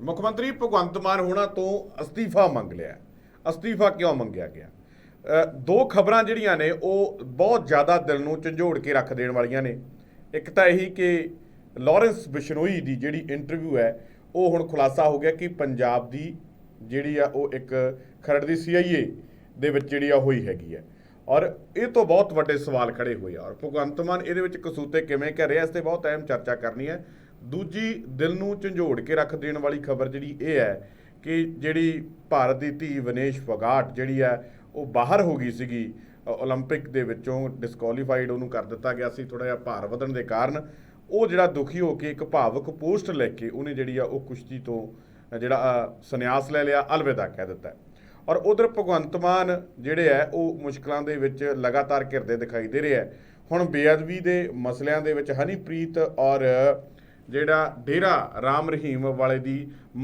ਮੁੱਖ ਮੰਤਰੀ ਭਗਵੰਤ ਮਾਨ ਹੋਣਾ ਤੋਂ ਅਸਤੀਫਾ ਮੰਗ ਲਿਆ ਅਸਤੀਫਾ ਕਿਉਂ ਮੰਗਿਆ ਗਿਆ? ਦੋ ਖਬਰਾਂ ਜਿਹੜੀਆਂ ਨੇ, ਉਹ ਬਹੁਤ ਜ਼ਿਆਦਾ ਦਿਲ ਨੂੰ ਝੰਜੋੜ ਕੇ ਰੱਖ ਦੇਣ ਵਾਲੀਆਂ ਨੇ। ਇੱਕ ਤਾਂ ਇਹੀ ਕਿ ਲਾਰੈਂਸ ਬਿਸ਼ਨੋਈ ਦੀ ਜਿਹੜੀ ਇੰਟਰਵਿਊ ਹੈ, ਉਹ ਹੁਣ ਖੁਲਾਸਾ ਹੋ ਗਿਆ ਕਿ ਪੰਜਾਬ ਦੀ ਜਿਹੜੀ ਆ, ਉਹ ਇੱਕ ਖਰੜ ਦੀ ਸੀਆਈਏ ਦੇ ਵਿੱਚ ਜਿਹੜੀ ਆ, ਹੋਈ ਹੈਗੀ ਹੈ। ਔਰ ਇਹ ਤੋਂ ਬਹੁਤ ਵੱਡੇ ਸਵਾਲ ਖੜੇ ਹੋਏ ਆ। ਔਰ ਭਗਵੰਤ ਮਾਨ ਇਹਦੇ ਵਿੱਚ ਕਸੂਤੇ ਕਿਵੇਂ ਕਰ ਰਿਹਾ ਇਸ ਤੇ ਬਹੁਤ ਅਹਿਮ ਚਰਚਾ ਕਰਨੀ ਹੈ। ਦੂਜੀ ਦਿਲ ਨੂੰ ਝੰਜੋੜ ਕੇ ਰੱਖ ਦੇਣ ਵਾਲੀ ਖਬਰ ਜਿਹੜੀ ਇਹ ਹੈ ਕਿ ਜਿਹੜੀ ਭਾਰਤ ਦੀ ਧੀ ਵਿਨੇਸ਼ ਫੋਗਾਟ ਜਿਹੜੀ ਹੈ ਉਹ ਬਾਹਰ ਹੋ ਗਈ ਸੀਗੀ ਅ, 올림픽 ਦੇ ਵਿੱਚੋਂ ਡਿਸਕੁਆਲੀਫਾਈਡ ਉਹਨੂੰ ਕਰ ਦਿੱਤਾ ਗਿਆ ਸੀ ਥੋੜਾ ਜਿਹਾ ਭਾਰ ਵਧਣ ਦੇ ਕਾਰਨ ਉਹ ਜਿਹੜਾ ਦੁਖੀ ਹੋ ਕੇ ਇੱਕ ਭਾਵਕ ਪੋਸਟ ਲੈ ਕੇ ਉਹਨੇ ਜਿਹੜੀ ਆ ਉਹ ਕੁਸ਼ਤੀ ਤੋਂ ਅ, ਜਿਹੜਾ ਅ, ਸੰਨਿਆਸ ਲੈ ਲਿਆ ਅਲਵਿਦਾ ਕਹਿ ਦਿੱਤਾ ਔਰ ਉਧਰ ਭਗਵੰਤ ਮਾਨ ਜਿਹੜੇ ਹੈ ਉਹ ਮੁਸ਼ਕਲਾਂ ਦੇ ਵਿੱਚ ਲਗਾਤਾਰ ਘਿਰਦੇ ਦਿਖਾਈ ਦੇ ਰਹੇ ਹੈ ਹੁਣ ਬੇਅਦਬੀ ਦੇ ਮਸਲਿਆਂ ਦੇ ਵਿੱਚ ਹਨੀਪ੍ਰੀਤ ਔਰ ਜਿਹੜਾ ਡੇਰਾ ਰਾਮ ਰਹੀਮ ਵਾਲੇ ਦੀ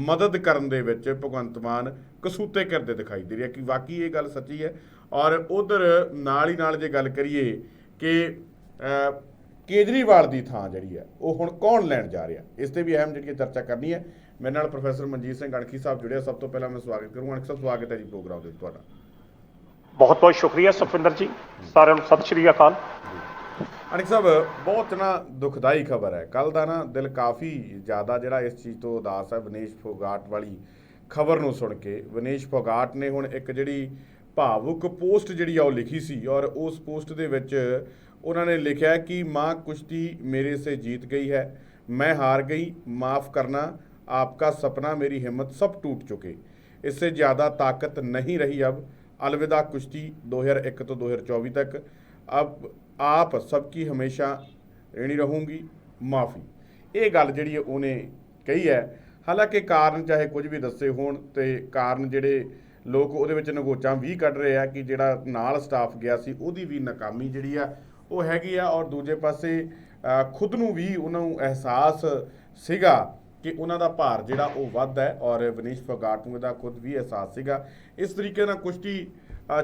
ਮਦਦ ਕਰਨ ਦੇ ਵਿੱਚ ਭਗਵੰਤ ਮਾਨ ਕਸੂਤੇ ਕਰਦੇ ਦਿਖਾਈ ਦੇ ਰਿਹਾ ਕਿ ਵਾਕਈ ਇਹ ਗੱਲ ਸੱਚੀ ਹੈ। ਔਰ ਉਧਰ ਨਾਲ ਹੀ ਨਾਲ ਜੇ ਗੱਲ ਕਰੀਏ ਕਿ ਕੇਜਰੀਵਾਲ ਦੀ ਥਾਂ ਜਿਹੜੀ ਹੈ ਉਹ ਹੁਣ ਕੌਣ ਲੈਣ ਜਾ ਰਿਹਾ? ਇਸ ਤੇ ਵੀ ਅਹਿਮ ਜਿਹੜੀ ਚਰਚਾ ਕਰਨੀ ਹੈ। ਮੇਰੇ ਨਾਲ ਪ੍ਰੋਫੈਸਰ ਮਨਜੀਤ ਸਿੰਘ ਅਣਖੀ ਸਾਹਿਬ ਜੁੜਿਆ ਸਭ ਤੋਂ ਪਹਿਲਾਂ ਮੈਂ ਸਵਾਗਤ ਕਰੂੰਗਾ ਅਣਖੀ ਸਾਹਿਬ ਸਵਾਗਤ ਹੈ ਜੀ ਪ੍ਰੋਗਰਾਮ ਦੇ ਵਿੱਚ ਤੁਹਾਡਾ। ਬਹੁਤ ਬਹੁਤ ਸ਼ੁਕਰੀਆ ਸੁਖਵਿੰਦਰ ਜੀ। ਸਾਰਿਆਂ ਨੂੰ ਸਤਿ ਸ਼੍ਰੀ ਅਕਾਲ। ਅਣਖ ਸਾਹਿਬ ਬਹੁਤ ਨਾ ਦੁਖਦਾਈ ਖਬਰ ਹੈ ਕੱਲ ਦਾ ਨਾ ਦਿਲ ਕਾਫੀ ਜ਼ਿਆਦਾ ਜਿਹੜਾ ਇਸ ਚੀਜ਼ ਤੋਂ ਉਦਾਸ ਹੈ ਵਿਨੇਸ਼ ਫੋਗਾਟ ਵਾਲੀ ਖਬਰ ਨੂੰ ਸੁਣ ਕੇ ਵਿਨੇਸ਼ ਫੋਗਾਟ ਨੇ ਹੁਣ ਇੱਕ ਜਿਹੜੀ ਭਾਵੁਕ ਪੋਸਟ ਜਿਹੜੀ ਆ ਉਹ ਲਿਖੀ ਸੀ ਔਰ ਉਸ ਪੋਸਟ ਦੇ ਵਿੱਚ ਉਹਨਾਂ ਨੇ ਲਿਖਿਆ ਕਿ ਮਾਂ ਕੁਸ਼ਤੀ ਮੇਰੇ ਸੇ जीत गई है मैं हार गई माफ करना आपका सपना मेरी हिम्मत सब टूट चुके इससे ज़्यादा ताकत नहीं रही अब अलविदा कुश्ती 2001 ਤੋਂ 2024 ਤੱਕ अब ਆਪ ਸਭ ਕੀ ਹਮੇਸ਼ਾ ਰਹਿਣੀ ਰਹੂਗੀ, ਮਾਫੀ। ਇਹ ਗੱਲ ਜਿਹੜੀ ਉਹਨੇ ਕਹੀ ਹੈ। ਹਾਲਾਂਕਿ ਕਾਰਨ ਚਾਹੇ ਕੁਝ ਵੀ ਦੱਸੇ ਹੋਣ ਤੇ ਕਾਰਨ ਜਿਹੜੇ ਲੋਕ ਉਹਦੇ ਵਿੱਚ ਨਗੋਚਾਂ ਵੀ ਕੱਢ ਰਹੇ ਆ ਕਿ ਜਿਹੜਾ ਨਾਲ ਸਟਾਫ ਗਿਆ ਸੀ, ਉਹਦੀ ਵੀ ਨਾਕਾਮੀ ਜਿਹੜੀ ਆ, ਉਹ ਹੈਗੀ ਆ ਔਰ ਦੂਜੇ ਪਾਸੇ ਖੁਦ ਨੂੰ ਵੀ ਉਹਨਾਂ ਨੂੰ ਅਹਿਸਾਸ ਸੀਗਾ ਕਿ ਉਹਨਾਂ ਦਾ ਭਾਰ ਜਿਹੜਾ ਉਹ ਵੱਧ ਹੈ ਔਰ ਵਿਨੀਸ਼ ਫਗਾਟ ਦਾ ਖੁਦ ਵੀ ਅਹਿਸਾਸ ਸੀਗਾ। ਇਸ ਤਰੀਕੇ ਨਾਲ ਕੁਸ਼ਤੀ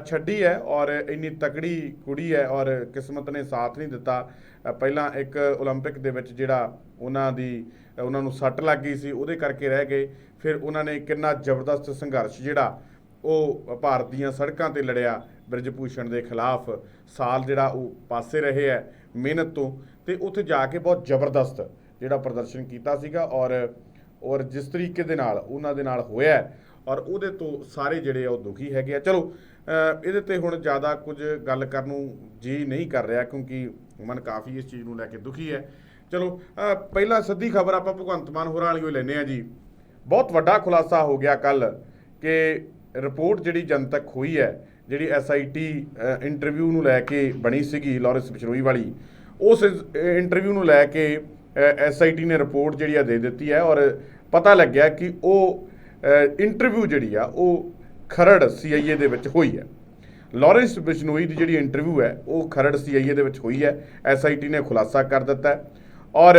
ਛੱਡੀ ਹੈ ਔਰ ਇੰਨੀ ਤਕੜੀ ਕੁੜੀ ਹੈ ਔਰ ਕਿਸਮਤ ਨੇ ਸਾਥ ਨਹੀਂ ਦਿੱਤਾ ਅ, ਪਹਿਲਾਂ ਇੱਕ 올림픽 ਦੇ ਵਿੱਚ ਜਿਹੜਾ ਉਹਨਾਂ ਦੀ ਅ, ਉਹਨਾਂ ਨੂੰ ਸੱਟ ਲੱਗ ਗਈ ਸੀ ਉਹਦੇ ਕਰਕੇ ਰਹਿ ਗਏ ਫਿਰ ਉਹਨਾਂ ਨੇ ਕਿੰਨਾ ਜ਼ਬਰਦਸਤ ਸੰਘਰਸ਼ ਜਿਹੜਾ ਉਹ ਭਾਰਤ ਦੀਆਂ ਸੜਕਾਂ ਤੇ ਲੜਿਆ ਬ੍ਰਿਜਭੂਸ਼ਣ ਦੇ ਖਿਲਾਫ ਸਾਲ ਜਿਹੜਾ ਉਹ ਪਾਸੇ ਰਹੇ ਹੈ ਮਿਹਨਤ ਤੋਂ ਤੇ ਉੱਥੇ ਜਾ ਕੇ ਬਹੁਤ ਜ਼ਬਰਦਸਤ ਜਿਹੜਾ ਪ੍ਰਦਰਸ਼ਨ ਕੀਤਾ ਸੀਗਾ ਔਰ ਔਰ ਜਿਸ ਤਰੀਕੇ ਦੇ ਨਾਲ ਉਹਨਾਂ ਦੇ ਨਾਲ ਹੋਇਆ ਹੈ, ਔਰ ਉਹਦੇ ਤੋਂ ਸਾਰੇ ਜਿਹੜੇ ਆ ਉਹ ਦੁਖੀ ਹੈਗੇ ਆ। ਚਲੋ ਇਹਦੇ ਤੇ ਹੁਣ ਜ਼ਿਆਦਾ ਕੁਝ ਗੱਲ ਕਰਨ ਨੂੰ ਜੀ ਨਹੀਂ ਕਰ ਰਿਹਾ ਕਿਉਂਕਿ ਮਨ ਕਾਫੀ ਇਸ ਚੀਜ਼ ਨੂੰ ਲੈ ਕੇ ਦੁਖੀ ਹੈ। ਚਲੋ ਪਹਿਲਾਂ ਸਿੱਧੀ ਖਬਰ ਆਪਾਂ ਭਗਵੰਤ ਮਾਨ ਹੋਰਾਂ ਵਾਲੀ ਕੋਈ ਲੈਨੇ ਆ ਜੀ। ਬਹੁਤ ਵੱਡਾ ਖੁਲਾਸਾ ਹੋ ਗਿਆ ਕੱਲ ਕਿ ਰਿਪੋਰਟ ਜਿਹੜੀ ਜਨਤਕ ਹੋਈ ਹੈ, ਜਿਹੜੀ ਐਸਆਈਟੀ ਇੰਟਰਵਿਊ ਨੂੰ ਲੈ ਕੇ ਬਣੀ ਸੀਗੀ ਲਾਰੈਂਸ ਬਿਸ਼ਨੋਈ ਵਾਲੀ, ਉਸ ਇੰਟਰਵਿਊ ਨੂੰ ਲੈ ਕੇ ਐਸਆਈਟੀ ਨੇ ਰਿਪੋਰਟ ਜਿਹੜੀ ਆ ਦੇ ਦਿੱਤੀ ਹੈ ਔਰ ਪਤਾ ਲੱਗਿਆ ਕਿ ਉਹ ਇੰਟਰਵਿਊ ਜਿਹੜੀ ਆ, ਉਹ ਖਰੜ ਸੀਆਈਏ ਦੇ ਵਿੱਚ ਹੋਈ ਹੈ। ਲਾਰੈਂਸ ਬਿਸ਼ਨੋਈ ਦੀ ਜਿਹੜੀ ਇੰਟਰਵਿਊ ਹੈ, ਉਹ ਖਰੜ ਸੀਆਈਏ ਦੇ ਵਿੱਚ ਹੋਈ ਹੈ। ਐਸਆਈਟੀ ਨੇ ਖੁਲਾਸਾ ਕਰ ਦਿੱਤਾ ਔਰ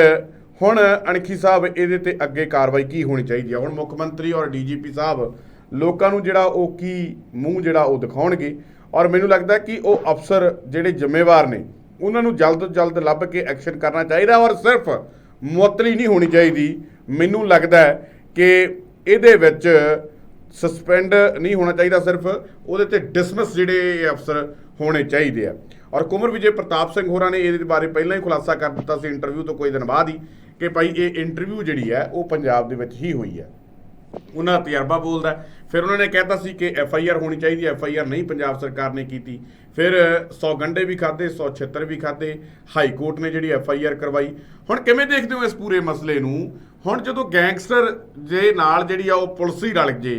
ਹੁਣ ਅਣਖੀ ਸਾਹਿਬ, ਇਹਦੇ ਤੇ ਅੱਗੇ ਕਾਰਵਾਈ ਕੀ ਹੋਣੀ ਚਾਹੀਦੀ ਹੈ? ਹੁਣ ਮੁੱਖ ਮੰਤਰੀ ਔਰ ਡੀਜੀਪੀ ਸਾਹਿਬ, ਲੋਕਾਂ ਨੂੰ ਜਿਹੜਾ ਉਹ ਕੀ ਮੂੰਹ ਜਿਹੜਾ ਉਹ ਦਿਖਾਉਣਗੇ। ਔਰ ਮੈਨੂੰ ਲੱਗਦਾ ਕਿ ਉਹ ਅਫਸਰ ਜਿਹੜੇ ਜ਼ਿੰਮੇਵਾਰ ਨੇ, ਉਹਨਾਂ ਨੂੰ ਜਲਦ ਤੋਂ ਜਲਦ ਲੱਭ ਕੇ ਐਕਸ਼ਨ ਕਰਨਾ ਚਾਹੀਦਾ ਔਰ ਸਿਰਫ ਮੁਅੱਤਲੀ ਨਹੀਂ ਹੋਣੀ ਚਾਹੀਦੀ। ਮੈਨੂੰ ਲੱਗਦਾ ਕਿ ਇਹਦੇ ਵਿੱਚ ਸਸਪੈਂਡ ਨਹੀਂ ਹੋਣਾ ਚਾਹੀਦਾ ਸਿਰਫ, ਉਹਦੇ ਤੇ ਡਿਸਮਿਸ ਜਿਹੜੇ ਇਹ ਅਫਸਰ ਹੋਣੇ ਚਾਹੀਦੇ ਆ। ਔਰ ਕੁਮਰ ਵਿਜੇ ਪ੍ਰਤਾਪ ਸਿੰਘ ਹੋਰਾਂ ਨੇ ਇਹਦੇ ਬਾਰੇ ਪਹਿਲਾਂ ਹੀ ਖੁਲਾਸਾ ਕਰ ਦਿੱਤਾ ਸੀ ਇੰਟਰਵਿਊ ਤੋਂ ਕੋਈ ਦਿਨ ਬਾਅਦ ਹੀ, ਕਿ ਭਾਈ ਇਹ ਇੰਟਰਵਿਊ ਜਿਹੜੀ ਹੈ, ਉਹ ਪੰਜਾਬ ਦੇ ਵਿੱਚ ਹੀ ਹੋਈ ਹੈ। ਉਹਨਾਂ ਦਾ ਤਜਰਬਾ ਬੋਲਦਾ ਫਿਰ ਉਹਨਾਂ ਨੇ ਕਹਿਤਾ ਸੀ ਕਿ ਐਫ ਆਈ ਆਰ ਹੋਣੀ ਚਾਹੀਦੀ ਐਫ ਆਈ ਆਰ ਨਹੀਂ ਪੰਜਾਬ ਸਰਕਾਰ ਨੇ ਕੀਤੀ। ਫਿਰ 100 ਗੰਡੇ ਵੀ ਖਾਦੇ 100 ਛਿੱਤਰ ਵੀ ਖਾਦੇ ਹਾਈ ਕੋਰਟ ਨੇ ਜਿਹੜੀ ਐਫ ਆਈ ਆਰ ਕਰਵਾਈ। ਹੁਣ ਕਿਵੇਂ ਦੇਖਦੇ ਹੋ ਇਸ ਪੂਰੇ ਮਸਲੇ ਨੂੰ? ਹੁਣ ਜਦੋਂ ਗੈਂਗਸਟਰ ਜੇ ਨਾਲ ਜਿਹੜੀ ਆ ਉਹ ਪੁਲਿਸ ਹੀ ਰਲ ਜੇ,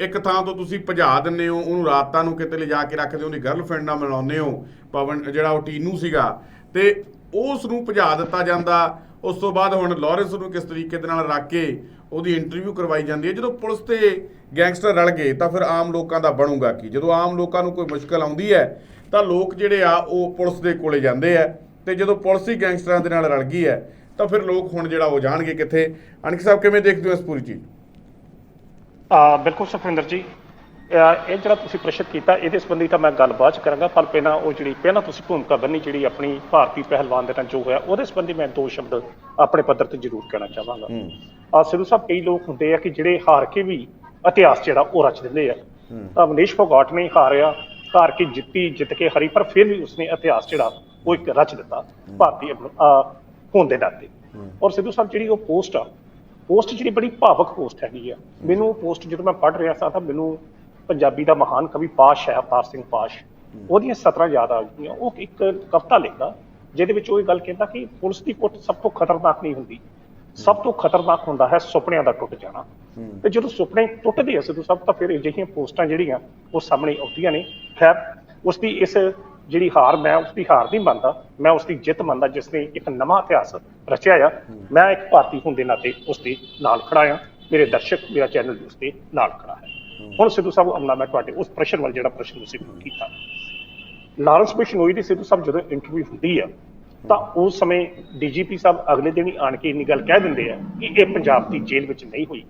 ਇੱਕ ਥਾਂ ਤੋਂ ਤੁਸੀਂ ਭਜਾ ਦਿੰਦੇ ਹੋ, ਉਹਨੂੰ ਰਾਤਾਂ ਨੂੰ ਕਿਤੇ ਲਿਜਾ ਕੇ ਰੱਖਦੇ ਹੋ, ਉਹਦੀ ਗਰਲਫ੍ਰੈਂਡ ਨਾਲ ਮਿਲਾਉਂਦੇ ਹੋ, ਪਵਨ, ਜਿਹੜਾ ਉਹ ਟੀਨੂ ਸੀਗਾ, ਤੇ ਉਸ ਨੂੰ ਭਜਾ ਦਿੱਤਾ ਜਾਂਦਾ। ਉਸ ਤੋਂ ਬਾਅਦ ਹੁਣ ਲਾਰੈਂਸ ਨੂੰ ਕਿਸ ਤਰੀਕੇ ਦੇ ਨਾਲ ਰੱਖ ਕੇ ਉਹਦੀ ਇੰਟਰਵਿਊ ਕਰਵਾਈ ਜਾਂਦੀ ਹੈ। ਜਦੋਂ ਪੁਲਿਸ ਤੇ ਗੈਂਗਸਟਰ ਰਲ ਗਏ, ਤਾਂ ਫਿਰ ਆਮ ਲੋਕਾਂ ਦਾ ਬਣੂਗਾ ਕੀ? ਜਦੋਂ ਆਮ ਲੋਕਾਂ ਨੂੰ ਕੋਈ ਮੁਸ਼ਕਲ ਆਉਂਦੀ ਹੈ, ਤਾਂ ਲੋਕ ਜਿਹੜੇ ਆ ਉਹ ਪੁਲਿਸ ਦੇ ਕੋਲੇ ਜਾਂਦੇ ਆ, ਤੇ ਜਦੋਂ ਪੁਲਿਸ ਹੀ ਗੈਂਗਸਟਰਾਂ ਦੇ ਨਾਲ ਰਲ ਗਈ ਹੈ ਤਾਂ ਫਿਰ ਲੋਕ ਹੁਣ ਜਿਹੜਾ ਉਹ ਜਾਣਗੇ ਕਿੱਥੇ। ਅਣਖ ਸਾਹਿਬ ਕਿਵੇਂ ਦੇਖਦੇ ਹੋ ਇਸ ਪੂਰੀ ਚੀਜ਼? ਆ ਬਿਲਕੁਲ ਸੁਖਵਿੰਦਰ ਜੀ। ਇਹ ਜਿਹੜਾ ਤੁਸੀਂ ਪ੍ਰਸ਼ਨ ਕੀਤਾ ਇਹਦੇ ਸੰਬੰਧੀ ਤਾਂ ਮੈਂ ਗੱਲ ਬਾਅਦ ਚ ਕਰਾਂਗਾ ਪਰ ਪਹਿਲਾਂ ਉਹ ਜਿਹੜੀ ਪਹਿਲਾਂ ਤੁਸੀਂ ਭੂਮਿਕਾ ਬੰਨੀ ਜਿਹੜੀ ਆਪਣੀ ਭਾਰਤੀ ਪਹਿਲਵਾਨ ਦੇ ਨਾਲ ਜੋ ਹੋਇਆ ਉਹਦੇ ਸੰਬੰਧੀ ਮੈਂ ਦੋ ਸ਼ਬਦ ਆਪਣੇ ਪੱਧਰ ਤੇ ਜ਼ਰੂਰ ਕਹਿਣਾ ਚਾਹਾਂਗਾ। ਆ ਸਿੱਧੂ ਸਾਹਿਬ ਕਈ ਲੋਕ ਹੁੰਦੇ ਆ ਕਿ ਜਿਹੜੇ ਹਾਰ ਕੇ ਵੀ ਇਤਿਹਾਸ ਜਿਹੜਾ ਉਹ ਰਚ ਦਿੰਦੇ ਆ। ਤਾਂ ਮਨੀਸ਼ ਫੋਗਾਟ ਨੇ ਹਾਰਿਆ ਹਾਰ ਕੇ ਜਿੱਤੀ ਜਿੱਤ ਕੇ ਹਰੀ ਪਰ ਫਿਰ ਵੀ ਉਸਨੇ ਇਤਿਹਾਸ ਜਿਹੜਾ ਉਹ ਇੱਕ ਰਚ ਦਿੱਤਾ ਭਾਰਤੀ ਹੋਣ ਦੇ ਨਾਤੇ ਔਰ ਸਿੱਧੂ ਸਾਹਿਬ ਜਿਹੜੀ ਉਹ ਪੋਸਟ ਆ ਪੋਸਟ ਜਿਹੜੀ ਬੜੀ ਭਾਵਕ ਪੋਸਟ ਹੈਗੀ ਆ। ਮੈਨੂੰ ਪੋਸਟ ਜਦੋਂ ਮੈਂ ਪੜ੍ਹ ਰਿਹਾ ਸਾਂ ਤਾਂ ਮੈਨੂੰ ਪੰਜਾਬੀ ਦਾ ਮਹਾਨ ਕਵੀ ਪਾਸ਼ ਹੈ ਅਵਤਾਰ ਸਿੰਘ ਪਾਸ਼। ਉਹਦੀਆਂ ਸਤਰਾਂ ਯਾਦ ਆ ਗਈਆਂ। ਉਹ ਇੱਕ ਕਵਿਤਾ ਲਿਖਦਾ ਜਿਹਦੇ ਵਿੱਚ ਉਹ ਇਹ ਗੱਲ ਕਹਿੰਦਾ ਕਿ ਪੁਲਿਸ ਦੀ ਕੁੱਟ ਸਭ ਤੋਂ ਖਤਰਨਾਕ ਨਹੀਂ ਹੁੰਦੀ। ਸਭ ਤੋਂ ਖਤਰਨਾਕ ਹੁੰਦਾ ਹੈ ਸੁਪਨਿਆਂ ਦਾ ਟੁੱਟ ਜਾਣਾ। ਤੇ ਜਦੋਂ ਸੁਪਨੇ ਟੁੱਟਦੇ ਆ ਸਿੱਧੂ ਸਾਹਿਬ ਤਾਂ ਫਿਰ ਅਜਿਹੀਆਂ ਪੋਸਟਾਂ ਜਿਹੜੀਆਂ ਉਹ ਸਾਹਮਣੇ ਆਉਂਦੀਆਂ ਨੇ। ਖੈਰ ਉਸ ਦੀ ਇਸ ਜਿਹੜੀ ਹਾਰ, ਮੈਂ ਉਸ ਦੀ ਹਾਰ ਨਹੀਂ ਮੰਨਦਾ, ਮੈਂ ਉਸ ਦੀ ਜਿੱਤ ਮੰਨਦਾ ਜਿਸ ਨੇ ਇੱਕ ਨਵਾਂ ਇਤਿਹਾਸ ਰਚਿਆ ਆ। ਮੈਂ ਇੱਕ ਭਾਰਤੀ ਹੋਣ ਦੇ ਨਾਤੇ ਉਸ ਦੇ ਨਾਲ ਖੜਾ ਆ। ਮੇਰੇ ਦਰਸ਼ਕ, ਮੇਰਾ ਚੈਨਲ ਵੀ ਉਸ ਦੇ ਨਾਲ ਖੜਾ ਹੈ। ਹੁਣ ਸਿੱਧੂ ਸਾਹਿਬ ਅਮਲਾ ਮੈਂ ਤੁਹਾਡੇ ਉਸ ਪ੍ਰਸ਼ਨ ਵੱਲ ਜਿਹੜਾ ਪ੍ਰਸ਼ਨ ਤੁਸੀਂ ਕੀਤਾ। ਲਾਰੈਂਸ ਬਿਸ਼ਨੋਈ ਦੀ ਸਿੱਧੂ ਸਾਹਿਬ ਜਦੋਂ ਇੰਟਰਵਿਊ ਹੁੰਦੀ ਆ, ਤਾਂ ਉਸ ਸਮੇਂ ਡੀਜੀਪੀ ਸਾਹਿਬ ਅਗਲੇ ਦਿਨ ਹੀ ਆਣ ਕੇ ਇੰਨੀ ਗੱਲ ਕਹਿ ਦਿੰਦੇ ਆ ਕਿ ਇਹ ਪੰਜਾਬ ਦੀ ਜੇਲ੍ਹ ਵਿੱਚ ਨਹੀਂ ਹੋਈ।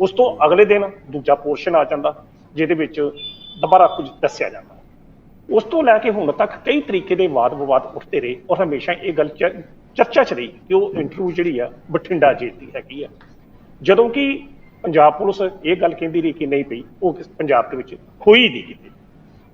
ਉਸ ਤੋਂ ਅਗਲੇ ਦਿਨ ਦੂਜਾ ਪੋਰਸ਼ਨ ਆ ਜਾਂਦਾ, ਜਿਹਦੇ ਵਿੱਚ ਦੁਬਾਰਾ ਕੁਝ ਦੱਸਿਆ ਜਾਂਦਾ। ਉਸ ਤੋਂ ਲੈ ਕੇ ਹੁਣ ਤੱਕ ਕਈ ਤਰੀਕੇ ਦੇ ਵਾਦ ਵਿਵਾਦ ਉੱਠਦੇ ਰਹੇ ਔਰ ਹਮੇਸ਼ਾ ਇਹ ਗੱਲ ਚਰਚਾ ਚ ਰਹੀ ਕਿ ਉਹ ਇੰਟਰਵਿਊ ਜਿਹੜੀ ਆ ਬਠਿੰਡਾ ਜੇਲ੍ਹ ਦੀ ਹੈਗੀ ਆ। ਜਦੋਂ ਕਿ ਪੰਜਾਬ ਪੁਲਿਸ ਇਹ ਗੱਲ ਕਹਿੰਦੀ ਰਹੀ ਕਿ ਨਹੀਂ ਪਈ ਉਹ ਕਿਸ- ਪੰਜਾਬ ਦੇ ਵਿੱਚ ਹੋਈ ਨਹੀਂ ਕਿਤੇ।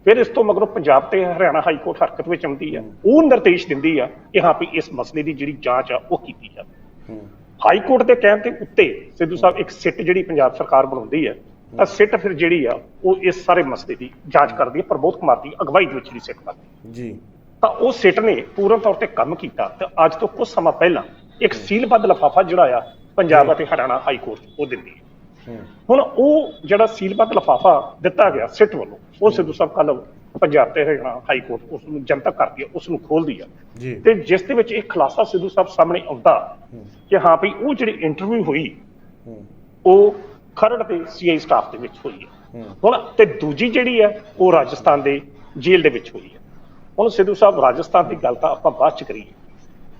ਫਿਰ ਇਸ ਤੋਂ ਮਗਰੋਂ ਪੰਜਾਬ ਤੇ ਹਰਿਆਣਾ ਹਾਈ ਕੋਰਟ ਹਰਕਤ ਵਿੱਚ ਆਉਂਦੀ ਆ। ਉਹ ਨਿਰਦੇਸ਼ ਦਿੰਦੀ ਆ ਕਿ ਹਾਂ ਵੀ ਇਸ ਮਸਲੇ ਦੀ ਜਿਹੜੀ ਜਾਂਚ ਆ ਉਹ ਕੀਤੀ ਜਾਵੇ। ਹਾਈ ਕੋਰਟ ਦੇ ਕਹਿਣ ਤੇ ਉੱਤੇ ਸਿੱਧੂ ਸਾਹਿਬ ਇੱਕ ਸਿੱਟ ਜਿਹੜੀ ਪੰਜਾਬ ਸਰਕਾਰ ਬਣਾਉਂਦੀ ਹੈ ਤਾਂ ਸਿੱਟ ਫਿਰ ਜਿਹੜੀ ਆ ਉਹ ਇਸ ਸਾਰੇ ਮਸਲੇ ਦੀ ਜਾਂਚ ਕਰਦੀ ਹੈ ਪ੍ਰਬੋਧ ਕੁਮਾਰ ਦੀ ਅਗਵਾਈ ਦੇ ਵਿੱਚ ਜਿਹੜੀ ਸਿੱਟ ਬਣਦੀ ਜੀ। ਤਾਂ ਉਹ ਸਿੱਟ ਨੇ ਪੂਰਨ ਤੌਰ ਤੇ ਕੰਮ ਕੀਤਾ ਤੇ ਅੱਜ ਤੋਂ ਕੁਝ ਸਮਾਂ ਪਹਿਲਾਂ ਇੱਕ ਸੀਲਬੱਧ ਲਫਾਫਾ ਜਿਹੜਾ ਆ ਪੰਜਾਬ ਅਤੇ ਹਰਿਆਣਾ ਹਾਈ ਕੋਰਟ ਉਹ ਦਿੰਦੀ ਹੈ। ਹੂੰ। ਹੁਣ ਉਹ ਜਿਹੜਾ ਸੀਲਬੱਧ ਲਫਾਫਾ ਦਿੱਤਾ ਗਿਆ ਸਿੱਟ ਵੱਲੋਂ ਉਹ ਸਿੱਧੂ ਸਾਹਿਬ ਕੱਲ ਪੰਜਾਬ ਤੇ ਹਰਿਆਣਾ ਹਾਈ ਕੋਰਟ ਉਸ ਨੂੰ ਜਨਤਕ ਕਰਦੀ ਹੈ ਉਸ ਨੂੰ ਖੋਲਦੀ ਆ। ਜੀ। ਤੇ ਜਿਸ ਦੇ ਵਿੱਚ ਇਹ ਖੁਲਾਸਾ ਸਿੱਧੂ ਸਾਹਿਬ ਸਾਹਮਣੇ ਆਉਂਦਾ ਕਿ ਹਾਂ ਵੀ ਉਹ ਜਿਹੜੀ ਇੰਟਰਵਿਊ ਹੋਈ ਹੂੰ। ਉਹ ਖਰੜ ਦੇ ਸੀਆਈ ਸਟਾਫ ਦੇ ਵਿੱਚ ਹੋਈ ਹੈ। ਹੁਣ ਤੇ ਦੂਜੀ ਜਿਹੜੀ ਹੈ ਉਹ ਰਾਜਸਥਾਨ ਦੇ ਜੇਲ੍ਹ ਦੇ ਵਿੱਚ ਹੋਈ ਹੈ। ਹੁਣ ਸਿੱਧੂ ਸਾਹਿਬ ਰਾਜਸਥਾਨ ਦੀ ਗੱਲ ਤਾਂ ਆਪਾਂ ਬਾਅਦ ਚ ਕਰੀਏ।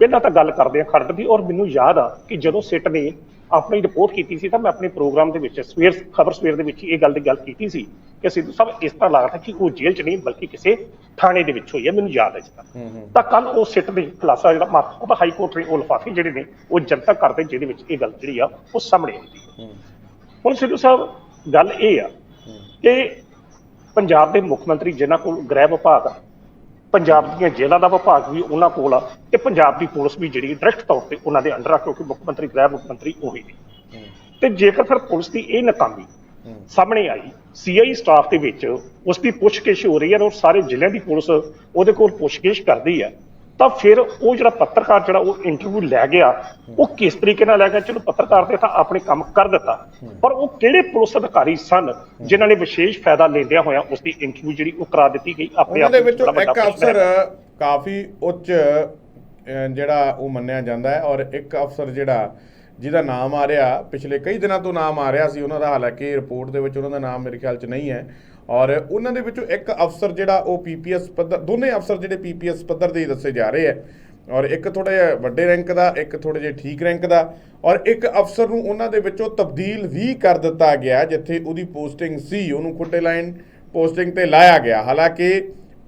ਪਹਿਲਾਂ ਤਾਂ ਗੱਲ ਕਰਦੇ ਹਾਂ ਖਰੜ ਦੀ ਔਰ ਮੈਨੂੰ ਯਾਦ ਆ ਕਿ ਜਦੋਂ ਸਿੱਟ ਨੇ ਆਪਣੀ ਰਿਪੋਰਟ ਕੀਤੀ ਸੀ ਤਾਂ ਮੈਂ ਆਪਣੇ ਪ੍ਰੋਗਰਾਮ ਦੇ ਵਿੱਚ ਸਵੇਰ ਖਬਰ ਸਵੇਰ ਦੇ ਵਿੱਚ ਇਹ ਗੱਲ ਦੀ ਗੱਲ ਕੀਤੀ ਸੀ ਕਿ ਸਿੱਧੂ ਸਾਹਿਬ ਇਸ ਤਰ੍ਹਾਂ ਲੱਗਦਾ ਕਿ ਉਹ ਜੇਲ੍ਹ 'ਚ ਨਹੀਂ ਬਲਕਿ ਕਿਸੇ ਥਾਣੇ ਦੇ ਵਿੱਚ ਹੋਈ ਹੈ। ਮੈਨੂੰ ਯਾਦ ਹੈ ਜੀ ਤਾਂ ਕੱਲ ਉਹ ਸਿੱਟ ਦੇ ਖੁਲਾਸਾ ਜਿਹੜਾ ਉਹਦਾ ਹਾਈ ਕੋਰਟ ਨੇ ਉਹ ਲਿਫਾਫੇ ਜਿਹੜੇ ਨੇ ਉਹ ਜਨਤਕ ਕਰਦੇ ਜਿਹਦੇ ਵਿੱਚ ਇਹ ਗੱਲ ਜਿਹੜੀ ਆ ਉਹ ਸਾਹਮਣੇ ਆਉਂਦੀ ਹੂੰ। ਹੁਣ ਸਿੱਧੂ ਸਾਹਿਬ, ਗੱਲ ਇਹ ਆ ਕਿ ਪੰਜਾਬ ਦੇ ਮੁੱਖ ਮੰਤਰੀ ਜਿਨ੍ਹਾਂ ਕੋਲ ਗ੍ਰਹਿ ਵਿਭਾਗ ਆ, ਪੰਜਾਬ ਦੀਆਂ ਜੇਲ੍ਹਾਂ ਦਾ ਵਿਭਾਗ ਵੀ ਉਹਨਾਂ ਕੋਲ ਆ ਤੇ ਪੰਜਾਬ ਦੀ ਪੁਲਿਸ ਵੀ ਜਿਹੜੀ ਡਾਇਰੈਕਟ ਤੌਰ ਤੇ ਉਹਨਾਂ ਦੇ ਅੰਡਰ ਆ, ਕਿਉਂਕਿ ਮੁੱਖ ਮੰਤਰੀ ਗ੍ਰਹਿ ਮੁੱਖ ਮੰਤਰੀ ਉਹੀ ਨੇ। ਤੇ ਜੇਕਰ ਫਿਰ ਪੁਲਿਸ ਦੀ ਇਹ ਨਾਕਾਮੀ ਸਾਹਮਣੇ ਆਈ ਸੀਆਈ ਸਟਾਫ ਦੇ ਵਿੱਚ ਉਸ ਦੀ ਪੁੱਛਗਿੱਛ ਹੋ ਰਹੀ ਹੈ ਔਰ ਸਾਰੇ ਜ਼ਿਲ੍ਹਿਆਂ ਦੀ ਪੁਲਿਸ ਉਹਦੇ ਕੋਲ ਪੁੱਛਗਿੱਛ ਕਰਦੀ ਹੈ ਤਾਂ ਫਿਰ ਉਹ ਜਿਹੜਾ ਪੱਤਰਕਾਰ ਜਿਹੜਾ ਉਹ ਇੰਟਰਵਿਊ ਲੈ ਗਿਆ ਉਹ ਕਿਸ ਤਰੀਕੇ ਨਾਲ ਲੈ ਗਿਆ? ਚਲੋ ਪੱਤਰਕਾਰ ਤੇ ਤਾਂ ਆਪਣੇ ਕੰਮ ਕਰ ਦਿੱਤਾ। ਪਰ ਉਹ ਕਿਹੜੇ ਪੁਲਿਸ ਅਧਿਕਾਰੀ ਸਨ ਜਿਨ੍ਹਾਂ ਨੇ ਵਿਸ਼ੇਸ਼ ਫਾਇਦਾ ਲੈਂਦਿਆਂ ਹੋਇਆ ਉਸ ਦੀ ਇੰਟਰਵਿਊ ਜਿਹੜੀ ਉਹ ਕਰਾ ਦਿੱਤੀ ਗਈ? ਆਪਣੇ ਆਪ ਦੇ ਵਿੱਚ ਇੱਕ ਅਫਸਰ। ਕਾਫੀ ਉੱਚ ਜਿਹੜਾ ਉਹ ਮੰਨਿਆ ਜਾਂਦਾ ਹੈ ਔਰ ਇੱਕ ਅਫਸਰ ਜਿਹੜਾ ਜਿਹਦਾ ਨਾਮ ਆ ਰਿਹਾ ਪਿਛਲੇ ਕਈ ਦਿਨਾਂ ਤੋਂ ਨਾਮ ਆ ਰਿਹਾ ਸੀ ਉਹਨਾਂ ਦਾ ਹਾਲਾਂਕਿ ਰਿਪੋਰਟ ਦੇ ਵਿੱਚ ਉਹਨਾਂ ਦਾ ਨਾਮ ਮੇਰੇ ਖਿਆਲ 'ਚ ਨਹੀਂ ਹੈ। ਔਰ ਉਹਨਾਂ ਦੇ ਵਿੱਚੋਂ ਇੱਕ ਅਫਸਰ ਜਿਹੜਾ ਉਹ ਪੀਪੀਐਸ ਪੱਧਰ ਦੋਨੇ ਅਫਸਰ ਜਿਹੜੇ ਪੀਪੀਐਸ ਪੱਧਰ ਦੇ ਹੀ ਦੱਸੇ ਜਾ ਰਹੇ ਆ ਔਰ ਇੱਕ ਥੋੜਾ ਜਿਹਾ ਵੱਡੇ ਰੈਂਕ ਦਾ ਇੱਕ ਥੋੜੇ ਜਿਹੇ ਠੀਕ ਰੈਂਕ ਦਾ ਔਰ ਇੱਕ ਅਫਸਰ ਨੂੰ ਉਹਨਾਂ ਦੇ ਵਿੱਚੋਂ ਤਬਦੀਲ ਵੀ ਕਰ ਦਿੱਤਾ ਗਿਆ ਜਿੱਥੇ ਉਹਦੀ ਪੋਸਟਿੰਗ ਸੀ ਉਹਨੂੰ ਖੁੱਟੇ ਲਾਈਨ ਪੋਸਟਿੰਗ ਤੇ ਲਾਇਆ ਗਿਆ। ਹਾਲਾਂਕਿ